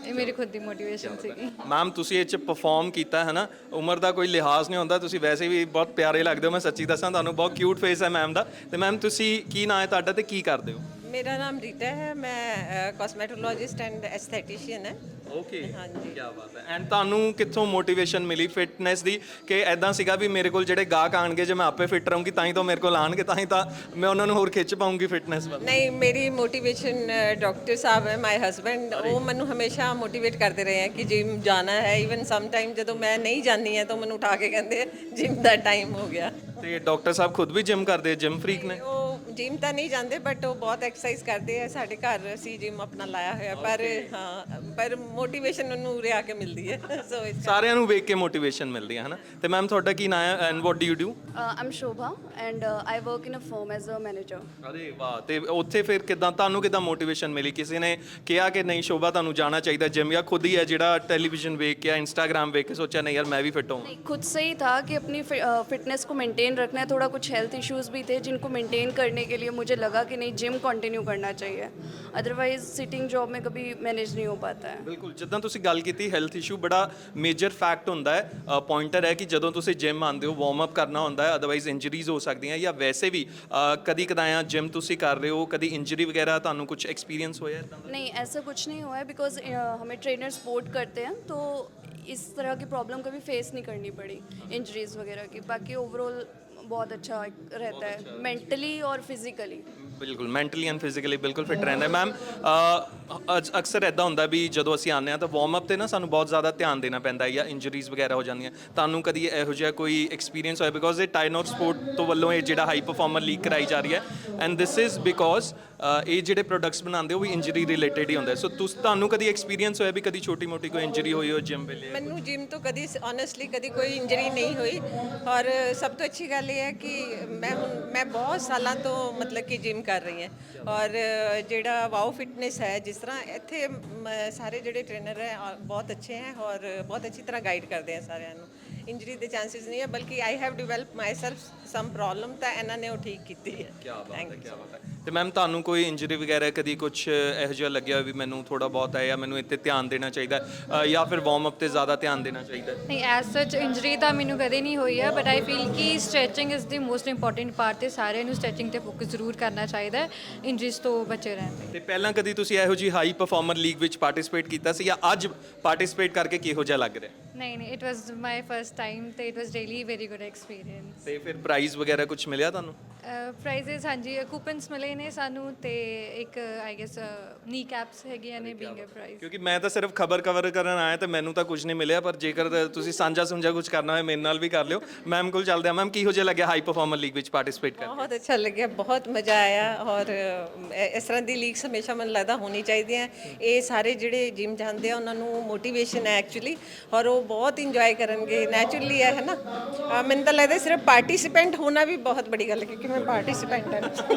ਇਹ ਮੇਰੀ ਖੁਦ ਦੀ ਮੋਟੀਵੇਸ਼ਨ ਸੀਗੀ। ਮੈਮ ਤੁਸੀਂ ਇਹ ਚ ਪਰਫਾਰਮ ਕੀਤਾ ਹੈ ਨਾ ਉਮਰ ਦਾ ਕੋਈ ਲਿਹਾਜ਼ ਨਹੀਂ ਹੁੰਦਾ ਤੁਸੀਂ ਵੈਸੇ ਵੀ ਬਹੁਤ ਪਿਆਰੇ ਲੱਗਦੇ ਹੋ ਮੈਂ ਸੱਚੀ ਦੱਸਾਂ ਤੁਹਾਨੂੰ ਬਹੁਤ ਕਿਊਟ ਫੇਸ ਹੈ ਮੈਮ ਦਾ। ਤੇ ਮੈਮ ਤੁਸੀਂ ਕੀ ਨਾਂ ਹੈ ਤੁਹਾਡਾ ਤੇ ਕੀ ਕਰਦੇ ਹੋ? ਮੇਰਾ ਨਾਮ ਰੀਟਾ ਹੈ ਮੈਂ ਕਾਸਮੈਟੋਲੋਜਿਸਟ ਐਂਡ ਐਸਥੈਟਿਸ਼ੀਅਨ ਹੈ। ਓਕੇ ਹਾਂਜੀ। ਕੀ ਬਾਤ ਹੈ। ਐਂਡ ਤੁਹਾਨੂੰ ਕਿੱਥੋਂ ਮੋਟੀਵੇਸ਼ਨ ਮਿਲੀ ਫਿਟਨੈਸ ਦੀ? ਕਿ ਐਦਾਂ ਸੀਗਾ ਵੀ ਮੇਰੇ ਕੋਲ ਜਿਹੜੇ ਗਾਹਕ ਆਣਗੇ ਜੇ ਮੈਂ ਆਪੇ ਫਿਟ ਰਹੂੰਗੀ ਤਾਂ ਹੀ ਤਾਂ ਮੇਰੇ ਕੋਲ ਆਣਗੇ ਤਾਂ ਹੀ ਤਾਂ ਮੈਂ ਉਹਨਾਂ ਨੂੰ ਹੋਰ ਖਿੱਚ ਪਾਉਂਗੀ ਫਿਟਨੈਸ ਵੱਲ। ਨਹੀਂ ਮੇਰੀ ਮੋਟੀਵੇਸ਼ਨ ਡਾਕਟਰ ਸਾਹਿਬ ਹੈ ਮਾਈ ਹਸਬੈਂਡ ਉਹ ਮੈਨੂੰ ਹਮੇਸ਼ਾ ਮੋਟੀਵੇਟ ਕਰਦੇ ਰਹੇ ਹੈ ਕਿ ਜਿਮ ਜਾਣਾ ਹੈ ਇਵਨ ਸਮ ਟਾਈਮ ਜਦੋਂ ਮੈਂ ਨਹੀਂ ਜਾਂਦੀ ਹਾਂ ਤਾਂ ਮੈਨੂੰ ਉਠਾ ਕੇ ਕਹਿੰਦੇ ਜਿਮ ਦਾ ਟਾਈਮ ਹੋ ਗਿਆ। ਤੇ ਡਾਕਟਰ ਸਾਹਿਬ ਖੁਦ ਵੀ ਜਿਮ ਕਰਦੇ ਜਿਮ ਫਰੀਕ ਨੇ? ਉਹ ਜਿਮ ਤਾਂ ਨਹੀਂ ਜਾਂਦੇ ਬਟ ਉਹ ਬਹੁਤ ਐਕਸਰਸਾਈਜ਼ ਕਰਦੇ ਆ ਸਾਡੇ ਘਰ ਅਸੀਂ ਜਿਮ ਆਪਣਾ ਲਾਇਆ ਹੋਇਆ ਪਰ ਹਾਂ ਪਰ ਮੋਟੀਵੇਸ਼ਨ ਉਹਨੂੰ ਉਰੇ ਆ ਕੇ ਮਿਲਦੀ ਹੈ (laughs) ਸੋ ਇਸ ਸਾਰਿਆਂ ਨੂੰ ਵੇਖ ਕੇ ਮੋਟੀਵੇਸ਼ਨ ਮਿਲਦੀ ਹੈ ਹਨਾ ਤੇ ਮੈਮ ਤੁਹਾਡਾ ਕੀ ਨਾਮ ਹੈ and what do you do I am Shobha and I work in a firm as a manager ਅਰੇ ਵਾਹ ਤੇ ਉੱਥੇ ਫਿਰ ਕਿਦਾਂ ਤੁਹਾਨੂੰ ਕਿਦਾਂ ਮੋਟੀਵੇਸ਼ਨ ਮਿਲੀ ਕਿਸੇ ਨੇ ਕਿਹਾ ਕਿ ਨਹੀਂ ਸ਼ੋਭਾ ਤੁਹਾਨੂੰ ਜਾਣਾ ਚਾਹੀਦਾ ਜਿਮ ਜਾਂ ਖੁਦ ਹੀ ਹੈ ਜਿਹੜਾ ਟੈਲੀਵਿਜ਼ਨ ਵੇਖ ਕੇ ਇੰਸਟਾਗ੍ਰam ਵੇਖ ਕੇ ਸੋਚਿਆ ਨਹੀਂ ਯਾਰ ਮੈਂ ਵੀ ਫਿੱਟ ਹੋਵਾਂ नहीं खुद से ही था कि अपनी फिटनेस को मेंटेन रखना है थोड़ा कुछ हेल्थ इश्यूज भी थे जिनको मेंटेन करने के लिए मुझे लगा कि नहीं जिम कंटिन्यू करना चाहिए अदरवाइज सिटिंग जॉब में कभी मैनेज नहीं हो पाता है ਬਿਲਕੁਲ ਜਿੱਦਾਂ ਤੁਸੀਂ ਗੱਲ ਕੀਤੀ ਹੈਲਥ ਇਸ਼ੂ ਬੜਾ ਮੇਜਰ ਫੈਕਟ ਹੁੰਦਾ ਹੈ ਪੁਆਇੰਟਰ ਹੈ ਕਿ ਜਦੋਂ ਤੁਸੀਂ ਜਿਮ ਆਉਂਦੇ ਹੋ ਵਾਰਮ ਅਪ ਕਰਨਾ ਹੁੰਦਾ ਹੈ ਅਦਰਵਾਈਜ਼ ਇੰਜਰੀਜ਼ ਹੋ ਸਕਦੀਆਂ ਜਾਂ ਵੈਸੇ ਵੀ ਅ, ਕਦੀ ਕਦਾਇਆ ਜਿਮ ਤੁਸੀਂ ਕਰ ਰਹੇ ਹੋ ਕਦੀ ਇੰਜਰੀ ਵਗੈਰਾ ਤੁਹਾਨੂੰ ਕੁਝ ਐਕਸਪੀਰੀਅੰਸ ਹੋਇਆ ਇਦਾਂ ਦਾ नहीं ऐसा कुछ नहीं हुआ है बिकॉज हमें ट्रेनर सपोर्ट करते हैं तो इस तरह की प्रॉब्लम कभी फेस नहीं करनी पड़ी इंजरीज वगैरह की बाकी ओवरऑल बहुत अच्छा रहता है मेंटली और फिजिकली ਬਿਲਕੁਲ ਮੈਂਟਲੀ ਐਂਡ ਫਿਜ਼ੀਕਲੀ ਬਿਲਕੁਲ ਫਿਟ ਰਹਿੰਦਾ ਮੈਮ ਅਕਸਰ ਐਦਾਂ ਹੁੰਦਾ ਵੀ ਜਦੋਂ ਅਸੀਂ ਆਉਂਦੇ ਹਾਂ ਤਾਂ ਵਾਰਮ ਅਪ ਤੇ ਨਾ ਸਾਨੂੰ ਬਹੁਤ ਜ਼ਿਆਦਾ ਧਿਆਨ ਦੇਣਾ ਪੈਂਦਾ ਜਾਂ ਇੰਜਰੀਜ਼ ਵਗੈਰਾ ਹੋ ਜਾਂਦੀਆਂ। ਤੁਹਾਨੂੰ ਕਦੀ ਇਹੋ ਜਿਹਾ ਕੋਈ ਐਕਸਪੀਰੀਅੰਸ ਹੋਇਆ? ਬਿਕੋਜ਼ ਇਹ ਟਾਈਨੋਰ ਸਪੋਰਟ ਤੋਂ ਵੱਲੋਂ ਇਹ ਜਿਹੜਾ ਹਾਈ ਪਰਫਾਰਮਰ ਲੀਗ ਕਰਾਈ ਜਾ ਰਹੀ ਹੈ। ਐਂਡ ਦਿਸ ਇਜ਼ ਬਿਕੋਜ਼ ਇਹ ਜਿਹੜੇ ਪ੍ਰੋਡਕਟਸ ਬਣਾਉਂਦੇ ਉਹ ਵੀ ਇੰਜਰੀ ਰਿਲੇਟਡ ਹੀ ਹੁੰਦਾ ਸੋ ਤੁਸੀਂ, ਤੁਹਾਨੂੰ ਕਦੀ ਐਕਸਪੀਰੀਅੰਸ ਹੋਇਆ ਵੀ ਕਦੀ ਛੋਟੀ ਮੋਟੀ ਕੋਈ ਇੰਜਰੀ ਹੋਈ ਹੋ ਜਿਮ ਵੇਲੇ? ਮੈਨੂੰ ਜਿਮ ਤੋਂ ਕਦੀ ਓਨੈਸਟਲੀ ਕਦੀ ਕੋਈ ਇੰਜਰੀ ਨਹੀਂ ਹੋਈ। ਔਰ ਸਭ ਤੋਂ ਅੱਛੀ ਗੱਲ ਇਹ ਹੈ ਕਿ ਮੈਂ ਹੁਣ, ਮੈਂ ਬਹੁਤ ਸਾਲਾਂ ਤੋਂ ਮਤਲਬ ਕਿ ਜਿਮ ਕਰ ਰਹੀ ਹਾਂ। ਔਰ ਜਿਹੜਾ ਵਾਓ ਫਿਟਨੈਸ ਹੈ ਜਿਸ ਤਰ੍ਹਾਂ ਇੱਥੇ ਸਾਰੇ ਜਿਹੜੇ ਟ੍ਰੇਨਰ ਹੈ ਬਹੁਤ ਅੱਛੇ ਹੈ ਔਰ ਬਹੁਤ ਅੱਛੀ ਤਰ੍ਹਾਂ ਗਾਈਡ ਕਰਦੇ ਆ ਸਾਰਿਆਂ ਨੂੰ। ਇੰਜਰੀ ਦੇ ਚਾਂਸਸ ਨਹੀਂ ਹੈ ਬਲਕਿ I have develop myself some problem ਤਾਂ ਇਹਨਾਂ ਨੇ ਉਹ ਠੀਕ ਕੀਤੀ ਹੈ। ਕੀ ਬਾਤ ਹੈ ਕੀ ਬਾਤ ਹੈ। ਤੇ ਮੈਮ ਤੁਹਾਨੂੰ ਕੋਈ ਇੰਜਰੀ ਵਗੈਰਾ ਕਦੀ ਕੁਝ ਇਹੋ ਜਿਹਾ ਲੱਗਿਆ ਵੀ ਮੈਨੂੰ ਥੋੜਾ ਬਹੁਤ ਹੈ ਜਾਂ ਮੈਨੂੰ ਇੱਥੇ ਧਿਆਨ ਦੇਣਾ ਚਾਹੀਦਾ ਹੈ, ਅ, ਜਾਂ ਫਿਰ ਵਾਰਮ ਅਪ ਤੇ ਜ਼ਿਆਦਾ ਧਿਆਨ ਦੇਣਾ ਚਾਹੀਦਾ ਹੈ? ਨਹੀਂ ਐਸ ਸੱਚ ਇੰਜਰੀ ਤਾਂ ਮੈਨੂੰ ਕਦੇ ਨਹੀਂ ਹੋਈ ਹੈ ਬਟ ਆਈ ਫੀਲ ਕਿ stretching is the most important part ਤੇ ਸਾਰਿਆਂ ਨੂੰ ਸਟ੍ਰੈਚਿੰਗ ਤੇ ਫੋਕਸ ਜ਼ਰੂਰ ਕਰਨਾ ਚਾਹੀਦਾ ਹੈ ਇੰਜਰੀਜ਼ ਤੋਂ ਬਚੇ ਰਹਿਣ ਲਈ। ਤੇ ਪਹਿਲਾਂ ਕਦੀ ਤੁਸੀਂ ਇਹੋ ਜੀ ਹਾਈ ਪਰਫਾਰਮਰ ਲੀਗ ਵਿੱਚ ਪਾਰਟਿਸਿਪੇਟ ਕੀਤਾ ਸੀ ਜਾਂ ਅੱਜ ਪਾਰਟਿਸਿਪੇਟ ਕਰਕੇ ਕਿਹੋ ਜਿਹਾ ਲੱਗ ਰਿਹਾ ਨਹੀਂ ਨਹੀਂ it was my first time ਤੇ it was really very good experience ਤੇ ਫਿਰ ਪ੍ਰਾਈਜ਼ ਵਗੈਰਾ ਕੁਝ ਮਿਲਿਆ ਤੁਹਾਨੂੰ? ਪ੍ਰਾਈਜ਼ਸ ਹਾਂਜੀ ਕੂਪਨਸ ਮਿਲੇ ਨੇ ਸਾਨੂੰ ਤੇ ਇੱਕ ਆਈ ਗੈਸ ਨੀ ਕੈਪਸ ਹੈਗੀਆਂ ਨੇ ਬੀਇੰਗ ਅ ਪ੍ਰਾਈਜ਼ ਕਿਉਂਕਿ ਮੈਂ ਤਾਂ ਸਿਰਫ ਖਬਰ ਕਵਰ ਕਰਨ ਆਇਆ ਤੇ ਮੈਨੂੰ ਤਾਂ ਕੁਝ ਨਹੀਂ ਮਿਲਿਆ ਪਰ ਜੇਕਰ ਤੁਸੀਂ ਸਾਂਝਾ ਸੁੰਝਾ ਕੁਝ ਕਰਨਾ ਹੋਵੇ ਮੇਰੇ ਨਾਲ ਵੀ ਕਰ ਲਿਓ। ਮੈਮ ਕੋਲ ਚੱਲਦੇ ਆ ਮੈਮ ਕਿਹੋ ਜਿਹਾ ਲੱਗਿਆ ਹਾਈ ਪਰਫਾਰਮਰ ਲੀਗ ਵਿੱਚ ਪਾਰਟਿਸਿਪੇਟ ਕਰ ਬਹੁਤ ਅੱਛਾ ਲੱਗਿਆ ਬਹੁਤ ਮਜ਼ਾ ਆਇਆ ਔਰ ਇਸ ਤਰ੍ਹਾਂ ਦੀ ਲੀਗਸ ਹਮੇਸ਼ਾ ਮੈਨੂੰ ਲੱਗਦਾ ਹੋਣੀ ਚਾਹੀਦੀਆਂ। ਇਹ ਸਾਰੇ ਜਿਹੜੇ ਜਿਮ ਜਾਂਦੇ ਆ ਉਹਨਾਂ ਨੂੰ ਮੋਟੀਵੇਸ਼ਨ ਹੈ ਐਕਚੁਅਲੀ ਔਰ ਉਹ ਬਹੁਤ ਇੰਜੋਏ ਕਰਨਗੇ ਨੈਚੁਰਲੀ ਹੈ ਹੈ ਨਾ? ਮੈਨੂੰ ਤਾਂ ਲੱਗਦਾ ਸਿਰਫ ਪਾਰਟਿਸਿਪੈਂਟ ਹੋਣਾ ਵੀ ਬਹੁਤ ਬੜੀ ਗੱਲ ਹੈ ਕਿਉਂਕਿ ਮੈਂ ਪਾਰਟਿਸਿਪੈਂਟ ਹਾਂ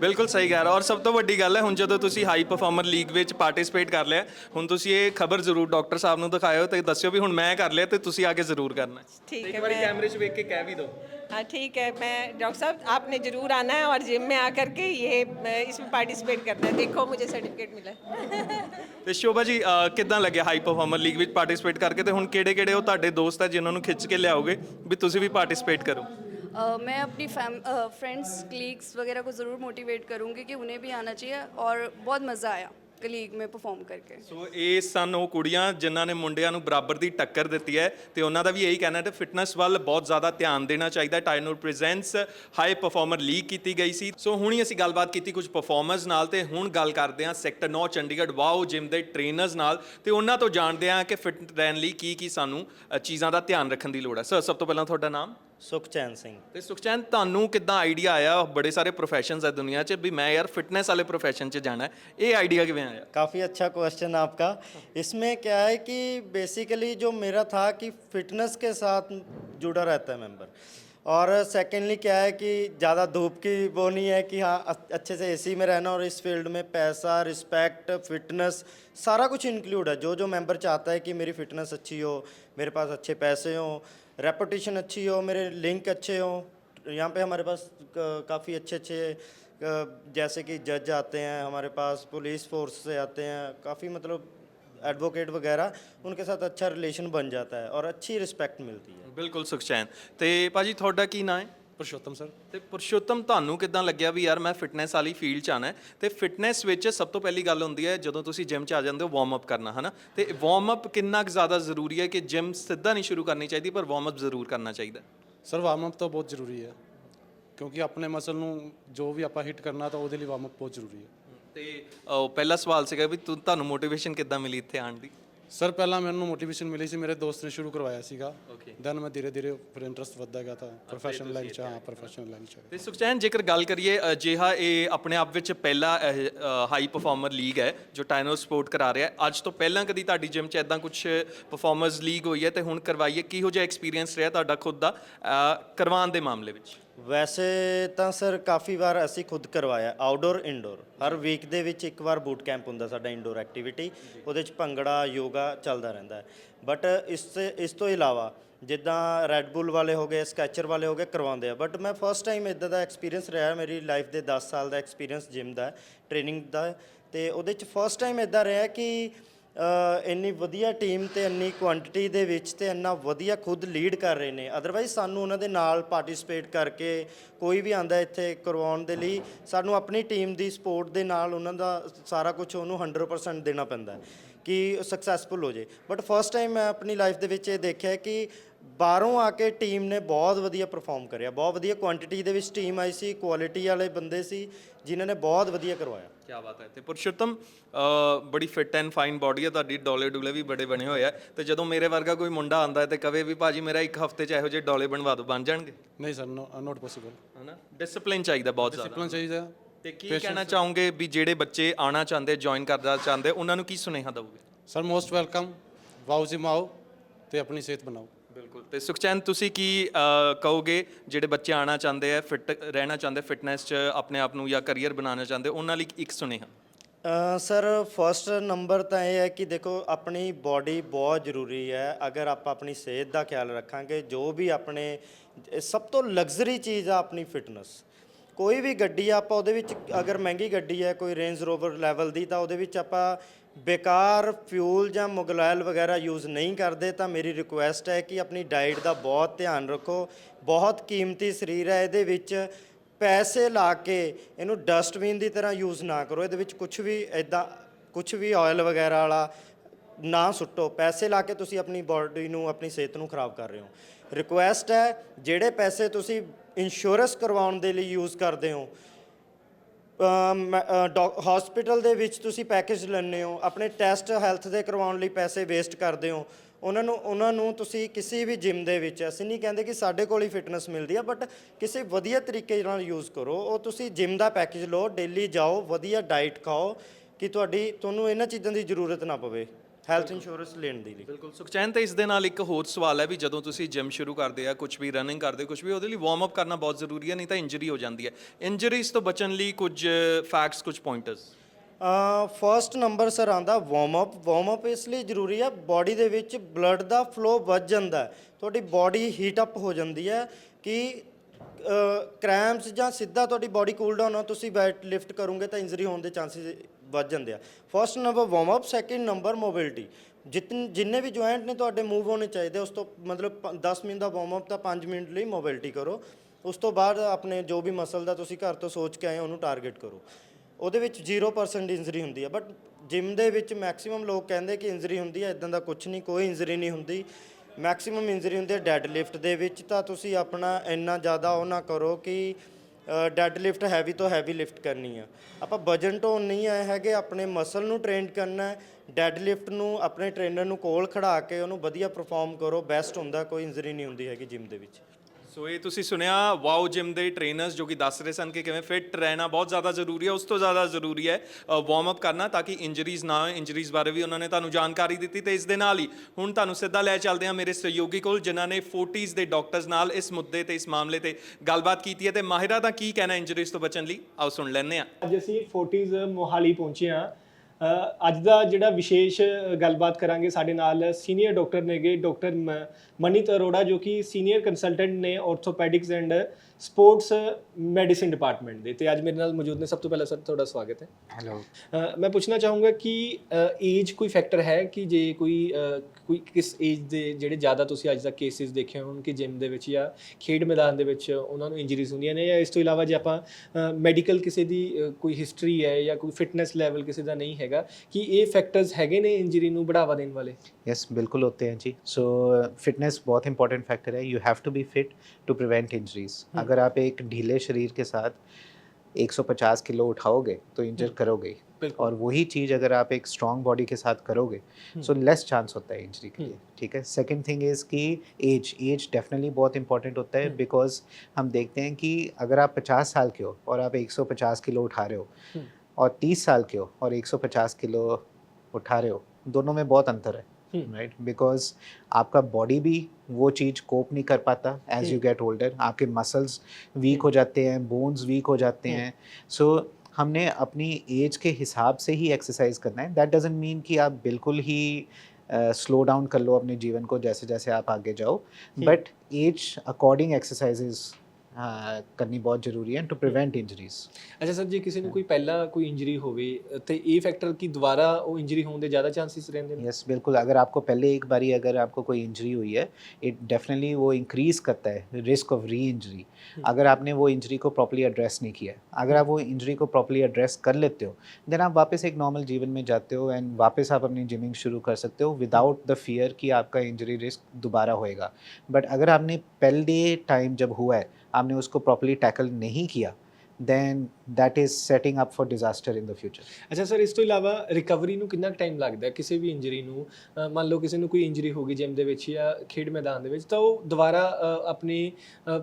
ਬਿਲਕੁਲ ਸਹੀ ਕਹਿ ਰਹੇ ਹੋ ਔਰ ਸਭ ਤੋਂ ਵੱਡੀ ਗੱਲ ਹੈ ਹੁਣ ਜਦੋਂ ਤੁਸੀਂ ਹਾਈ ਪਰਫਾਰਮਰ ਲੀਗ ਵਿੱਚ ਪਾਰਟਿਸਿਪੇਟ ਕਰ ਲਿਆ ਹੁਣ ਤੁਸੀਂ ਇਹ ਖਬਰ ਜ਼ਰੂਰ ਡਾਕਟਰ ਸਾਹਿਬ ਨੂੰ ਦਿਖਾਇਓ ਤੇ ਦੱਸਿਓ ਵੀ ਹੁਣ ਮੈਂ ਕਰ ਲਿਆ ਤੇ ਤੁਸੀਂ ਆ ਕੇ ਜ਼ਰੂਰ ਕਰਨਾ ਹੈ। ठीक ਤੇ ਇੱਕ है, ਵਾਰੀ मैं- ਕੈਮਰੇ 'ਚ ਵੇਖ ਕੇ ਕਹਿ ਵੀ ਦਿਓ हाँ ठीक है मैं डॉक्टर साहब आपने ज़रूर आना है और जिम में आकर के ये अ, इसमें पार्टिसिपेट करना है देखो मुझे सर्टिफिकेट मिला है ਤੇ ਸ਼ੋਭਾ ਜੀ ਅਹ, ਕਿੱਦਾਂ ਲੱਗਿਆ ਹਾਈ ਪਰਫਾਰਮਰ ਲੀਗ ਵਿੱਚ ਪਾਰਟਿਸਿਪੇਟ ਕਰਕੇ ਤੇ ਹੁਣ ਕਿਹੜੇ ਕਿਹੜੇ ਉਹ ਤੁਹਾਡੇ ਦੋਸਤ ਹੈ ਜਿਨ੍ਹਾਂ ਨੂੰ ਖਿੱਚ ਕੇ ਲਿਆਓਗੇ ਵੀ ਤੁਸੀਂ ਵੀ ਪਾਰਟਿਸਿਪੇਟ ਕਰੋ अ, मैं अपनी फैम फ्रेंड्स कलीग्स वगैरह को ज़रूर मोटिवेट करूँगी कि उन्हें भी आना चाहिए और बहुत मज़ा आया कलीग में परफॉर्म करके ਸੋ ਇਹ ਸਨ ਉਹ ਕੁੜੀਆਂ ਜਿਨ੍ਹਾਂ ਨੇ ਮੁੰਡਿਆਂ ਨੂੰ ਬਰਾਬਰ ਦੀ ਟੱਕਰ ਦਿੱਤੀ ਹੈ ਤੇ ਉਹਨਾਂ ਦਾ ਵੀ ਇਹੀ ਕਹਿਣਾ ਹੈ ਕਿ ਫਿਟਨੈਸ ਵੱਲ ਬਹੁਤ ਜ਼ਿਆਦਾ ਧਿਆਨ ਦੇਣਾ ਚਾਹੀਦਾ ਹੈ Tynor presents high performer league ਕੀਤੀ ਗਈ ਸੀ ਸੋ ਹੁਣੀ ਅਸੀਂ ਗੱਲਬਾਤ ਕੀਤੀ ਕੁਝ ਪਰਫਾਰਮਰਸ ਨਾਲ ਤੇ ਹੁਣ ਗੱਲ ਕਰਦੇ ਹਾਂ ਸੈਕਟਰ 9 ਚੰਡੀਗੜ੍ਹ ਵਾਓ ਜਿਮ ਦੇ ਟ੍ਰੇਨਰਸ ਨਾਲ ਤੇ ਉਹਨਾਂ ਤੋਂ ਜਾਣਦੇ ਹਾਂ ਕਿ ਫਿਟ ਰਹਿਣ ਲਈ ਕੀ ਕੀ ਸਾਨੂੰ ਅ, ਚੀਜ਼ਾਂ ਦਾ ਧਿਆਨ ਰੱਖਣ ਦੀ ਲੋੜ ਹੈ ਸਰ ਸਭ ਤੋਂ ਪਹਿਲਾਂ ਤੁਹਾਡਾ ਨਾਮ ਸੁਖਚੈਨ ਸਿੰਘ ਤੇ ਸੁਖਚੈਨ ਤੁਹਾਨੂੰ ਕਿੱਦਾਂ ਆਈਡੀਆ ਆਇਆ ਬੜੇ ਸਾਰੇ ਪ੍ਰੋਫੈਸ਼ਨਸ ਹੈ ਦੁਨੀਆ 'ਚ ਵੀ ਮੈਂ ਯਾਰ ਫਿਟਨੈਸ ਵਾਲੇ ਪ੍ਰੋਫੈਸ਼ਨ 'ਚ ਜਾਣਾ ਹੈ ਇਹ ਆਈਡੀਆ ਕਿਵੇਂ ਆਇਆ काफ़ी अच्छा क्वेश्चन आपका इसमें क्या है कि बेसिकली जो मेरा था कि फिटनेस के साथ जुड़ा रहता है मेंबर और सेकेंडली क्या है कि ज़्यादा धूप की वो नहीं है कि हाँ अच्छे से एसी में रहना और इस फ़ील्ड में पैसा रिस्पेक्ट फिटनेस सारा कुछ इंक्लूड है। जो जो मेंबर चाहता है कि मेरी फिटनेस अच्छी हो, मेरे पास अच्छे पैसे हों रेपुटेशन अच्छी हो, मेरे लिंक अच्छे हों, यहाँ पे हमारे पास काफ़ी अच्छे अच्छे जैसे कि जज आते हैं, हमारे पास पुलिस फोर्स से आते हैं, काफ़ी मतलब एडवोकेट वगैरह उनके साथ अच्छा रिलेशन बन जाता है और अच्छी रिस्पेक्ट मिलती है ਬਿਲਕੁਲ ਸੁਖਚੈਨ ਤੇ ਭਾਜੀ ਤੁਹਾਡਾ ਕੀ ਨਾਂ ਹੈ ਪੁਰਸ਼ੋਤਮ ਸਰ ਤੇ ਪੁਰਸ਼ੋਤਮ ਤੁਹਾਨੂੰ ਕਿਦਾਂ ਲੱਗਿਆ ਵੀ ਯਾਰ ਮੈਂ ਫਿਟਨੈਸ ਵਾਲੀ ਫੀਲਡ ਚ ਆਣਾ ਹੈ ਤੇ ਫਿਟਨੈਸ ਵਿੱਚ ਸਭ ਤੋਂ ਪਹਿਲੀ ਗੱਲ ਹੁੰਦੀ ਹੈ ਜਦੋਂ ਤੁਸੀਂ ਜਿਮ ਚ ਆ ਜਾਂਦੇ ਹੋ ਵਾਰਮ ਅਪ ਕਰਨਾ ਹਨਾ ਤੇ ਵਾਰਮ ਅਪ ਕਿੰਨਾ ਕੁ ਜ਼ਿਆਦਾ ਜ਼ਰੂਰੀ ਹੈ ਕਿ ਜਿਮ ਸਿੱਧਾ ਨਹੀਂ ਸ਼ੁਰੂ ਕਰਨੀ ਚਾਹੀਦੀ ਪਰ ਵਾਰਮ ਅਪ ਜ਼ਰੂਰ ਕਰਨਾ ਚਾਹੀਦਾ ਸਰ ਵਾਰਮ ਅਪ ਤਾਂ ਬਹੁਤ ਜ਼ਰੂਰੀ ਹੈ ਕਿਉਂਕਿ ਆਪਣੇ ਮਸਲ ਨੂੰ ਜੋ ਵੀ ਆਪਾਂ ਹਿੱਟ ਕਰਨਾ ਤਾਂ ਉਹਦੇ ਲਈ ਵਾਰਮ ਅਪ ਬਹੁਤ ਜ਼ਰੂਰੀ ਹੈ ਤੇ ਪਹਿਲਾ ਸਵਾਲ ਸੀਗਾ ਵੀ ਤੁ- ਤੁਹਾਨੂੰ ਮੋਟੀਵੇਸ਼ਨ ਕਿੱਦਾਂ ਮਿਲੀ ਇੱਥੇ ਆਉਣ ਦੀ? ਸਰ ਪਹਿਲਾਂ ਮੈਨੂੰ ਮੋਟੀਵੇਸ਼ਨ ਮਿਲੀ ਸੀ ਮੇਰੇ ਦੋਸਤ ਨੇ ਸ਼ੁਰੂ ਕਰਵਾਇਆ ਸੀਗਾ। Okay. ਦੈਨ ਮੈਂ ਧੀਰੇ ਧੀਰੇ ਫਿਰ ਇੰਟਰਸਟ ਵੱਧਦਾ ਗਿਆ ਤਾਂ ਪ੍ਰੋਫੈਸ਼ਨਲ ਲਾਈਨ ਚ ਹਾਂ ਪ੍ਰੋਫੈਸ਼ਨਲ ਲਾਈਨ ਚ। ਤੇ ਸੁਖਚੈਨ ਜੇਕਰ ਗੱਲ ਕਰੀਏ ਅਜਿਹਾ ਇਹ ਆਪਣੇ ਆਪ ਵਿੱਚ ਪਹਿਲਾ ਹਾਈ ਪਰਫਾਰਮਰ ਲੀਗ ਹੈ ਜੋ ਟਾਈਨੋ ਸਪੋਰਟ ਕਰਾ ਰਿਹਾ ਹੈ। ਅੱਜ ਤੋਂ ਪਹਿਲਾਂ ਕਦੀ ਤੁਹਾਡੀ ਜਿਮ 'ਚ ਐਦਾਂ ਕੁਝ ਪਰਫਾਰਮਰਸ ਲੀਗ ਹੋਈ ਹੈ ਤੇ ਹੁਣ ਕਰਵਾਈਏ ਕਿਹੋ ਜਿਹਾ ਐਕਸਪੀਰੀਅੰਸ ਰਿਹਾ ਤੁਹਾਡਾ ਖੁਦ ਦਾ ਅ, ਕਰਵਾਉਣ ਦੇ ਮਾਮਲੇ ਵਿੱਚ? ਵੈਸੇ ਤਾਂ ਸਰ ਕਾਫੀ ਵਾਰ ਅਸੀਂ ਖੁਦ ਕਰਵਾਇਆ ਆਊਟਡੋਰ ਇਨਡੋਰ ਹਰ ਵੀਕ ਦੇ ਵਿੱਚ ਇੱਕ ਵਾਰ ਬੂਟ ਕੈਂਪ ਹੁੰਦਾ ਸਾਡਾ ਇਨਡੋਰ ਐਕਟੀਵਿਟੀ ਉਹਦੇ ਚ ਭੰਗੜਾ, ਯੋਗਾ ਚੱਲਦਾ ਰਹਿੰਦਾ ਹੈ। ਬਟ ਇਸ ਤੇ ਇਸ ਤੋਂ ਇਲਾਵਾ ਜਿੱਦਾਂ ਰੈੱਡ ਬੁੱਲ ਵਾਲੇ ਹੋ ਗਏ ਸਕੈਚਰ ਵਾਲੇ ਹੋ ਗਏ, ਕਰਵਾਉਂਦੇ ਆ। ਬਟ ਮੈਂ ਫਸਟ ਟਾਈਮ ਇਦਾਂ ਦਾ ਐਕਸਪੀਰੀਅੰਸ ਰਿਹਾ, ਮੇਰੀ ਲਾਈਫ ਦੇ 10 ਸਾਲ ਦਾ ਐਕਸਪੀਰੀਅੰਸ ਜਿਮ ਦਾ ਟ੍ਰੇਨਿੰਗ ਦਾ। ਹੈ ਤੇ ਉਹਦੇ ਚ ਫਸਟ ਟਾਈਮ ਇਦਾਂ ਰਿਹਾ ਕਿ ਇੰਨੀ ਵਧੀਆ ਟੀਮ ਤੇ ਇੰਨੀ ਕੁਆਂਟੀਟੀ ਦੇ ਵਿੱਚ ਤੇ ਇੰਨਾ ਵਧੀਆ ਖੁਦ ਲੀਡ ਕਰ ਰਹੇ ਨੇ। ਅਦਰਵਾਈਜ਼ ਸਾਨੂੰ ਉਹਨਾਂ ਦੇ ਨਾਲ ਪਾਰਟਿਸਿਪੇਟ ਕਰਕੇ ਕੋਈ ਵੀ ਆਂਦਾ ਇੱਥੇ ਕਰਵਾਉਣ ਦੇ ਲਈ, ਸਾਨੂੰ ਆਪਣੀ ਟੀਮ ਦੀ ਸਪੋਰਟ ਦੇ ਨਾਲ ਉਹਨਾਂ ਦਾ ਸਾਰਾ ਕੁਝ ਉਹਨੂੰ 100% ਦੇਣਾ ਪੈਂਦਾ ਕਿ ਸਕਸੈਸਫੁਲ ਹੋ ਜੇ ਬਟ ਫਸਟ ਟਾਈਮ ਮੈਂ ਆਪਣੀ ਲਾਈਫ ਦੇ ਵਿੱਚ ਇਹ ਦੇਖਿਆ ਕਿ ਬਾਹਰੋਂ ਆ ਕੇ ਟੀਮ ਨੇ ਬਹੁਤ ਵਧੀਆ ਪਰਫਾਰਮ ਕਰਿਆ। ਬਹੁਤ ਵਧੀਆ ਕੁਆਂਟੀਟੀ ਦੇ ਵਿੱਚ ਟੀਮ ਆਈ ਸੀ ਕੁਆਲਿਟੀ ਵਾਲੇ ਬੰਦੇ ਸੀ ਜਿਨ੍ਹਾਂ ਨੇ ਬਹੁਤ ਵਧੀਆ ਕਰਵਾਇਆ। ਕੀ ਬਾਤ ਹੈ। ਤੇ ਪੁਰਸ਼ੋਤਮ ਅ, ਬੜੀ ਫਿਟ ਐਂਡ ਫਾਈਨ ਬਾਡੀ ਹੈ ਤੁਹਾਡੀ ਡੋਲੇ ਡੁਲੇ ਵੀ ਬੜੇ ਬਣੇ ਹੋਏ ਆ। ਤੇ ਜਦੋਂ ਮੇਰੇ ਵਰਗਾ ਕੋਈ ਮੁੰਡਾ ਆਂਦਾ ਹੈ ਤੇ ਕਵੇ ਵੀ ਭਾਜੀ ਮੇਰਾ ਇੱਕ ਹਫ਼ਤੇ ਚ ਇਹੋ ਜਿਹੇ ਡੋਲੇ ਬਣਵਾ ਦਿਓ ਬਣ ਜਾਣਗੇ? ਨਹੀਂ ਸਰ ਨੋਟ ਪੋਸੀਬਲ ਹਨਾ? ਡਿਸਪਲਿਨ ਚਾਹੀਦਾ ਬਹੁਤ ਜ਼ਿਆਦਾ। ਡਿਸਪਲਿਨ ਚਾਹੀਦਾ। ਤੇ ਕੀ ਕਹਿਣਾ ਚਾਹੋਗੇ ਵੀ ਜਿਹੜੇ ਬੱਚੇ ਆਣਾ ਚਾਹੁੰਦੇ ਜੁਆਇਨ ਕਰਨਾ ਚਾਹੁੰਦੇ ਉਹਨਾਂ ਨੂੰ ਕੀ ਸੁਨੇਹਾ ਦਵੋਗੇ? Sir most welcome wow gym ਆਓ ਤੇ ਆਪਣੀ ਸਿਹਤ ਬਣਾਓ। ਬਿਲਕੁਲ। ਤੇ ਸੁਖਚੈਨ ਤੁਸੀਂ ਕੀ ਅ, ਕਹੋਗੇ ਜਿਹੜੇ ਬੱਚੇ ਆਣਾ ਚਾਹੁੰਦੇ ਆ ਫਿਟ ਰਹਿਣਾ ਚਾਹੁੰਦੇ ਫਿਟਨੈਸ 'ਚ ਆਪਣੇ ਆਪ ਨੂੰ ਜਾਂ ਕੈਰੀਅਰ ਬਣਾਉਣਾ ਚਾਹੁੰਦੇ ਉਹਨਾਂ ਲਈ ਇੱਕ ਸੁਨੇਹਾ। ਅ, ਸਰ ਫਸਟ ਨੰਬਰ ਤਾਂ ਇਹ ਹੈ ਕਿ ਦੇਖੋ ਆਪਣੀ ਬਾਡੀ ਬਹੁਤ ਜ਼ਰੂਰੀ ਹੈ। ਅਗਰ ਆਪਾਂ ਆਪਣੀ ਸਿਹਤ ਦਾ ਖਿਆਲ ਰੱਖਾਂਗੇ ਜੋ ਵੀ ਆਪਣੇ ਇਹ ਸਭ ਤੋਂ ਲਗਜ਼ਰੀ ਚੀਜ਼ ਆ ਆਪਣੀ ਫਿਟਨੈਸ। ਕੋਈ ਵੀ ਗੱਡੀ ਆ ਆਪਾਂ ਉਹਦੇ ਵਿੱਚ ਅਗਰ ਮਹਿੰਗੀ ਗੱਡੀ ਹੈ ਕੋਈ ਰੇਂਜ ਰੋਵਰ ਲੈਵਲ ਦੀ ਤਾਂ ਉਹਦੇ ਵਿੱਚ ਆਪਾਂ ਬੇਕਾਰ ਫਿਊਲ ਜਾਂ ਮੁਗਲਾਇਲ ਵਗੈਰਾ ਯੂਜ਼ ਨਹੀਂ ਕਰਦੇ, ਤਾਂ ਮੇਰੀ ਰਿਕੁਐਸਟ ਹੈ ਕਿ ਆਪਣੀ ਡਾਈਟ ਦਾ ਬਹੁਤ ਧਿਆਨ ਰੱਖੋ। ਬਹੁਤ ਕੀਮਤੀ ਸਰੀਰ ਹੈ, ਇਹਦੇ ਵਿੱਚ ਪੈਸੇ ਲਾ ਕੇ ਇਹਨੂੰ ਡਸਟਬਿਨ ਦੀ ਤਰ੍ਹਾਂ ਯੂਜ਼ ਨਾ ਕਰੋ। ਇਹਦੇ ਵਿੱਚ ਕੁਝ ਵੀ ਐਦਾਂ ਕੁਝ ਵੀ ਆਇਲ ਵਗੈਰਾ ਵਾਲਾ ਨਾ ਸੁੱਟੋ। ਪੈਸੇ ਲਾ ਕੇ ਤੁਸੀਂ ਆਪਣੀ ਬਾਡੀ ਨੂੰ, ਆਪਣੀ ਸਿਹਤ ਨੂੰ ਖਰਾਬ ਕਰ ਰਹੇ ਹੋ। ਰਿਕੁਐਸਟ ਹੈ, ਜਿਹੜੇ ਪੈਸੇ ਤੁਸੀਂ ਇੰਸ਼ੋਰੈਂਸ ਕਰਵਾਉਣ ਦੇ ਲਈ ਯੂਜ਼ ਕਰਦੇ ਹੋ ਹਸਪੀਟਲ ਦੇ ਵਿੱਚ ਤੁਸੀਂ ਪੈਕੇਜ ਲੈਂਦੇ ਹੋ, ਆਪਣੇ ਟੈਸਟ ਹੈਲਥ ਦੇ ਕਰਵਾਉਣ ਲਈ ਪੈਸੇ ਵੇਸਟ ਕਰਦੇ ਹੋ। ਉਹਨਾਂ ਨੂੰ ਉਹਨਾਂ ਨੂੰ ਤੁਸੀਂ ਕਿਸੇ ਵੀ ਜਿਮ ਦੇ ਵਿੱਚ, ਅਸੀਂ ਨਹੀਂ ਕਹਿੰਦੇ ਕਿ ਸਾਡੇ ਕੋਲ ਹੀ ਫਿਟਨੈਸ ਮਿਲਦੀ ਆ ਬਟ ਕਿਸੇ ਵਧੀਆ ਤਰੀਕੇ ਨਾਲ ਯੂਜ਼ ਕਰੋ। ਉਹ ਤੁਸੀਂ ਜਿਮ ਦਾ ਪੈਕੇਜ ਲਓ ਡੇਲੀ ਜਾਓ, ਵਧੀਆ ਡਾਈਟ ਖਾਓ, ਕਿ ਤੁਹਾਡੀ, ਤੁਹਾਨੂੰ ਇਹਨਾਂ ਚੀਜ਼ਾਂ ਦੀ ਜ਼ਰੂਰਤ ਨਾ ਪਵੇ। ਹੈਲਥ ਇੰਸ਼ੋਰੈਂਸ ਲੈਣ ਦੇ ਲਈ। ਬਿਲਕੁਲ। ਸੁਖਚੈਨ ਤੇ ਇਸ ਦੇ ਨਾਲ ਇੱਕ ਹੋਰ ਸਵਾਲ ਹੈ ਵੀ ਜਦੋਂ ਤੁਸੀਂ ਜਿਮ ਸ਼ੁਰੂ ਕਰਦੇ ਆ ਕੁਝ ਵੀ ਰਨਿੰਗ ਕਰਦੇ ਕੁਝ ਵੀ ਉਹਦੇ ਲਈ ਵਾਰਮ ਅਪ ਕਰਨਾ ਬਹੁਤ ਜ਼ਰੂਰੀ ਹੈ ਨਹੀਂ ਤਾਂ ਇੰਜਰੀ ਹੋ ਜਾਂਦੀ ਹੈ। ਇੰਜਰੀਜ਼ ਤੋਂ ਬਚਣ ਲਈ ਕੁਝ ਫੈਕਟਸ ਕੁਝ ਪੁਆਇੰਟਰਸ ਫਰਸਟ ਨੰਬਰ ਸਰ ਆਂਦਾ ਵਾਰਮ ਅਪ ਵਾਰਮ ਅਪ ਇਸ ਲਈ ਜ਼ਰੂਰੀ ਹੈ ਬਾਡੀ ਦੇ ਵਿੱਚ ਬਲੱਡ ਦਾ ਫਲੋ ਵੱਧ ਜਾਂਦਾ ਤੁਹਾਡੀ ਬਾਡੀ ਹੀਟ ਅਪ ਹੋ ਜਾਂਦੀ ਹੈ ਕਿ ਕ੍ਰੈਂਪਸ ਜਾਂ ਸਿੱਧਾ ਤੁਹਾਡੀ ਬਾਡੀ ਕੂਲ ਡਾਊਨ ਹੋ, ਤੁਸੀਂ weight ਲਿਫਟ ਕਰੋਗੇ ਤਾਂ ਇੰਜਰੀ ਹੋਣ ਦੇ ਚਾਂਸਸ ਵੱਧ ਜਾਂਦੇ ਆ। First number warm up second number mobility ਜਿਤਨ ਜਿੰਨੇ ਵੀ ਜੁਆਇੰਟ ਨੇ ਤੁਹਾਡੇ ਮੂਵ ਹੋਣੇ ਚਾਹੀਦੇ, ਉਸ ਤੋਂ ਮਤਲਬ ਪ- 10 ਮਿੰਟ ਦਾ ਵਾਰਮ ਅਪ ਤਾਂ 5 ਮਿੰਟ ਲਈ ਮੋਬਿਲਿਟੀ ਕਰੋ। ਉਸ ਤੋਂ ਬਾਅਦ ਆਪਣੇ ਜੋ ਵੀ ਮਸਲ ਦਾ ਤੁਸੀਂ ਘਰ ਤੋਂ ਸੋਚ ਕੇ ਆਏ ਉਹਨੂੰ ਟਾਰਗੇਟ ਕਰੋ। ਉਹਦੇ ਵਿੱਚ 0% ਇੰਜਰੀ ਹੁੰਦੀ ਹੈ ਬਟ ਜਿਮ ਦੇ ਵਿੱਚ ਮੈਕਸਿਮਮ ਲੋਕ ਕਹਿੰਦੇ ਕਿ ਇੰਜਰੀ ਹੁੰਦੀ ਹੈ ਇਦਾਂ ਦਾ ਕੁਝ ਨਹੀਂ, ਕੋਈ ਇੰਜਰੀ ਨਹੀਂ ਹੁੰਦੀ। ਮੈਕਸਿਮਮ ਇੰਜਰੀ ਹੁੰਦੀ ਹੈ ਡੈਡ ਲਿਫਟ ਦੇ ਵਿੱਚ, ਤਾਂ ਤੁਸੀਂ ਆਪਣਾ ਇੰਨਾ ਜ਼ਿਆਦਾ ਉਹ ਨਾ ਕਰੋ ਕਿ ਡੈੱਡ ਲਿਫਟ ਹੈਵੀ ਤੋਂ ਹੈਵੀ ਲਿਫਟ ਕਰਨੀ ਆ। ਆਪਾਂ ਵਜਨ ਢੋਣ ਨਹੀਂ ਆਏ ਹੈਗੇ, ਆਪਣੇ ਮਸਲ ਨੂੰ ਟ੍ਰੇਨ ਕਰਨਾ ਹੈ, ਡੈਡ ਲਿਫਟ ਨੂੰ, ਆਪਣੇ ਟ੍ਰੇਨਰ ਨੂੰ ਕੋਲ ਖੜਾ ਕੇ ਉਹਨੂੰ ਵਧੀਆ ਪਰਫਾਰਮ ਕਰੋ ਬੈਸਟ ਹੁੰਦਾ, ਕੋਈ ਇੰਜਰੀ ਨਹੀਂ ਹੁੰਦੀ ਹੈਗੀ ਜਿਮ ਦੇ ਵਿੱਚ। ਸੋ ਇਹ ਤੁਸੀਂ ਸੁਣਿਆ, ਵਾਓ ਜਿਮ ਦੇ ਟ੍ਰੇਨਰਸ ਜੋ ਕਿ ਦੱਸ ਰਹੇ ਸਨ ਕਿ ਕਿਵੇਂ ਫਿਟ ਰਹਿਣਾ ਬਹੁਤ ਜ਼ਿਆਦਾ ਜ਼ਰੂਰੀ ਹੈ, ਉਸ ਤੋਂ ਜ਼ਿਆਦਾ ਜ਼ਰੂਰੀ ਹੈ ਵਾਰਮ ਅਪ ਕਰਨਾ ਤਾਂ ਕਿ ਇੰਜਰੀਜ਼ ਨਾ ਹੋਏ ਇੰਜਰੀਜ਼ ਬਾਰੇ ਵੀ ਉਹਨਾਂ ਨੇ ਤੁਹਾਨੂੰ ਜਾਣਕਾਰੀ ਦਿੱਤੀ ਤੇ ਇਸ ਦੇ ਨਾਲ ਹੀ ਹੁਣ ਤੁਹਾਨੂੰ ਸਿੱਧਾ ਲੈ ਚੱਲਦੇ ਹਾਂ ਮੇਰੇ ਸਹਿਯੋਗੀ ਕੋਲ, ਜਿਨ੍ਹਾਂ ਨੇ 40s ਦੇ ਡਾਕਟਰਸ ਨਾਲ ਇਸ ਮੁੱਦੇ ਤੇ, ਇਸ ਮਾਮਲੇ ਤੇ ਗੱਲਬਾਤ ਕੀਤੀ ਹੈ। ਤੇ ਮਾਹਿਰਾ ਦਾ ਕੀ ਕਹਿਣਾ ਇੰਜਰੀਜ਼ ਤੋਂ ਬਚਣ ਲਈ? ਆਓ ਸੁਣ ਲੈਂਦੇ ਹਾਂ। ਅੱਜ ਅਸੀਂ 40s ਮੋਹਾਲੀ ਪਹੁੰਚੇ ਹਾਂ। ਅੱਜ ਦਾ ਜਿਹੜਾ ਵਿਸ਼ੇਸ਼ ਗੱਲਬਾਤ ਕਰਾਂਗੇ ਸਾਡੇ ਨਾਲ ਸੀਨੀਅਰ ਡਾਕਟਰ ਨੇਗੇ ਡਾਕਟਰ ਮਨੀਤ ਅਰੋੜਾ, ਜੋ ਕਿ ਸੀਨੀਅਰ ਕੰਸਲਟੈਂਟ ਨੇ orthopaedics and sports medicine department ਦੇ ਤੇ ਅੱਜ ਮੇਰੇ ਨਾਲ ਮੌਜੂਦ ਨੇ ਸਭ ਤੋਂ ਪਹਿਲਾਂ ਸਰ ਤੁਹਾਡਾ ਸਵਾਗਤ ਹੈ ਹੈਲੋ ਮੈਂ ਪੁੱਛਣਾ ਚਾਹੂੰਗਾ ਕਿ ਏਜ ਕੋਈ ਫੈਕਟਰ ਹੈ ਕਿ ਜੇ ਕੋਈ ਅ, ਕੋਈ ਕਿਸ ਏਜ ਦੇ ਜਿਹੜੇ ਜ਼ਿਆਦਾ ਤੁਸੀਂ ਅੱਜ ਤੱਕ ਕੇਸਿਸ ਦੇਖੇ ਹੋਣ ਕਿ ਜਿਮ ਦੇ ਵਿੱਚ ਜਾਂ ਖੇਡ ਮੈਦਾਨ ਦੇ ਵਿੱਚ ਉਹਨਾਂ ਨੂੰ ਇੰਜਰੀਜ਼ ਹੁੰਦੀਆਂ ਨੇ ਜਾਂ ਇਸ ਤੋਂ ਇਲਾਵਾ ਜੇ ਆਪਾਂ ਮੈਡੀਕਲ ਕਿਸੇ ਦੀ ਅ, ਕੋਈ ਹਿਸਟਰੀ ਹੈ ਜਾਂ ਕੋਈ ਫਿਟਨੈਸ ਲੈਵਲ ਕਿਸੇ ਦਾ ਨਹੀਂ ਹੈਗਾ ਕਿ ਇਹ ਫੈਕਟਰਸ ਹੈਗੇ ਨੇ ਇੰਜਰੀ ਨੂੰ ਬੜਾਵਾ ਦੇਣ ਵਾਲੇ यस बिल्कुल होते हैं जी सो फिटनेस बहुत इंपॉर्टेंट फैक्टर है you have to be fit to prevent injuries अगर आप एक ढीले शरीर के साथ 150 किलो उठाओगे तो इंजर करोगे ही। और वही चीज़ अगर आप एक स्ट्रॉन्ग बॉडी के साथ करोगे सो लेस चांस होता है इंजरी के लिए ठीक है? सेकंड थिंग इज़ कि एज एज डेफिनेटली बहुत इंपॉर्टेंट होता है बिकॉज़ हम देखते हैं कि अगर आप 50 साल के हो और आप 150 किलो उठा रहे हो और 30 साल के हो और 150 किलो उठा रहे हो दोनों में बहुत अंतर है। राइट बिकॉज़ आपका बॉडी भी वो चीज़ कोप नहीं कर पाता एज यू गेट ओल्डर आपके मसल्स वीक हो जाते हैं बोन्स वीक हो जाते हैं। सो हमने अपनी एज के हिसाब से ही एक्सरसाइज करना है। दैट डजेंट मीन कि आप बिल्कुल ही स्लो uh, डाउन कर लो अपने जीवन को जैसे जैसे आप आगे जाओ। बट एज अकॉर्डिंग एक्सरसाइजेज हाँ, करनी बहुत ज़रूरी है टू प्रिवेंट इंजरीज ਅੱਛਾ ਸਰ ਜੇ ਕਿਸੇ ਨੂੰ ਕੋਈ ਪਹਿਲਾਂ ਕੋਈ ਇੰਜਰੀ ਹੋਵੇ ਤੇ ਇਹ ਫੈਕਟਰ ਕੀ ਦੁਬਾਰਾ ਉਹ ਇੰਜਰੀ ਹੋਣ ਦੇ ਜ਼ਿਆਦਾ ਚਾਂਸਸ ਰਹਿੰਦੇ ਨੇ यस बिल्कुल अगर आपको पहले एक बारी अगर आपको कोई इंजरी हुई है इट डेफिनेटली वो इंक्रीज करता है रिस्क ऑफ री इंजरी अगर आपने वो इंजरी को प्रॉपरली एड्रेस नहीं किया है अगर आप वो इंजरी को प्रॉपरली एड्रेस कर लेते हो देन आप वापस एक नॉर्मल जीवन में जाते हो एंड वापस आप अपनी जिमिंग शुरू कर सकते हो विदाउट द फियर कि आपका इंजरी रिस्क दोबारा होएगा बट अगर आपने पहले टाइम जब हुआ है आपने उसको प्रॉपरली टैकल नहीं किया then that is setting up for disaster in the future ਅੱਛਾ ਸਰ ਇਸ ਤੋਂ ਇਲਾਵਾ ਰਿਕਵਰੀ ਨੂੰ ਕਿੰਨਾ ਟਾਈਮ ਲੱਗਦਾ ਹੈ ਕਿਸੇ ਵੀ ਇੰਜਰੀ ਨੂੰ ਅ, ਮੰਨ ਲਓ ਕਿਸੇ ਨੂੰ ਕੋਈ ਇੰਜਰੀ ਹੋ ਗਈ ਜਿਮ ਦੇ ਵਿੱਚ ਜਾਂ ਖੇਡ ਮੈਦਾਨ ਦੇ ਵਿੱਚ ਤਾਂ ਉਹ ਦੁਬਾਰਾ ਅ, ਆਪਣੀ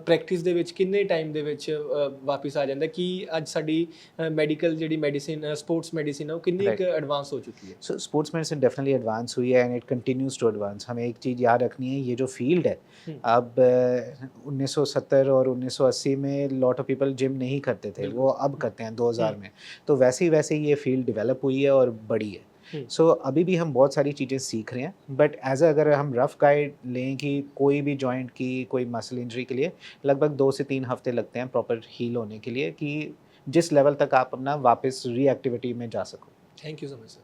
ਪ੍ਰੈਕਟਿਸ ਦੇ ਵਿੱਚ ਕਿੰਨੇ ਟਾਈਮ ਦੇ ਵਿੱਚ ਅ, ਵਾਪਸ ਆ ਜਾਂਦਾ ਕਿ ਅੱਜ ਸਾਡੀ ਮੈਡੀਕਲ ਜਿਹੜੀ ਮੈਡੀਸਿਨ ਸਪੋਰਟਸ ਮੈਡੀਸਿਨ ਹੈ ਉਹ ਕਿੰਨੀ ਕੁ ਐਡਵਾਂਸ ਹੋ ਚੁੱਕੀ ਹੈ so sports medicine definitely advance हुई है and it continues to advance हमें एक चीज़ याद रखनी है ये जो फील्ड है अब अ, 1970 और 1980 में लॉट ऑफ पीपल जिम नहीं करते करते थे वो अब करते हैं 2000 में। तो वैसे ही वैसे ही ये फ़ील्ड डेवलप हुई है और बड़ी है। सो so, अभी भी हम बहुत सारी चीज़ें सीख रहे हैं बट एज अगर हम रफ गाइड लें कि कोई भी जॉइंट की कोई मसल इंजरी के लिए लगभग दो से तीन हफ़्ते लगते हैं प्रॉपर हील होने के लिए कि जिस लेवल तक आप अपना वापस रीएक्टिविटी में जा सको। Thank you so much sir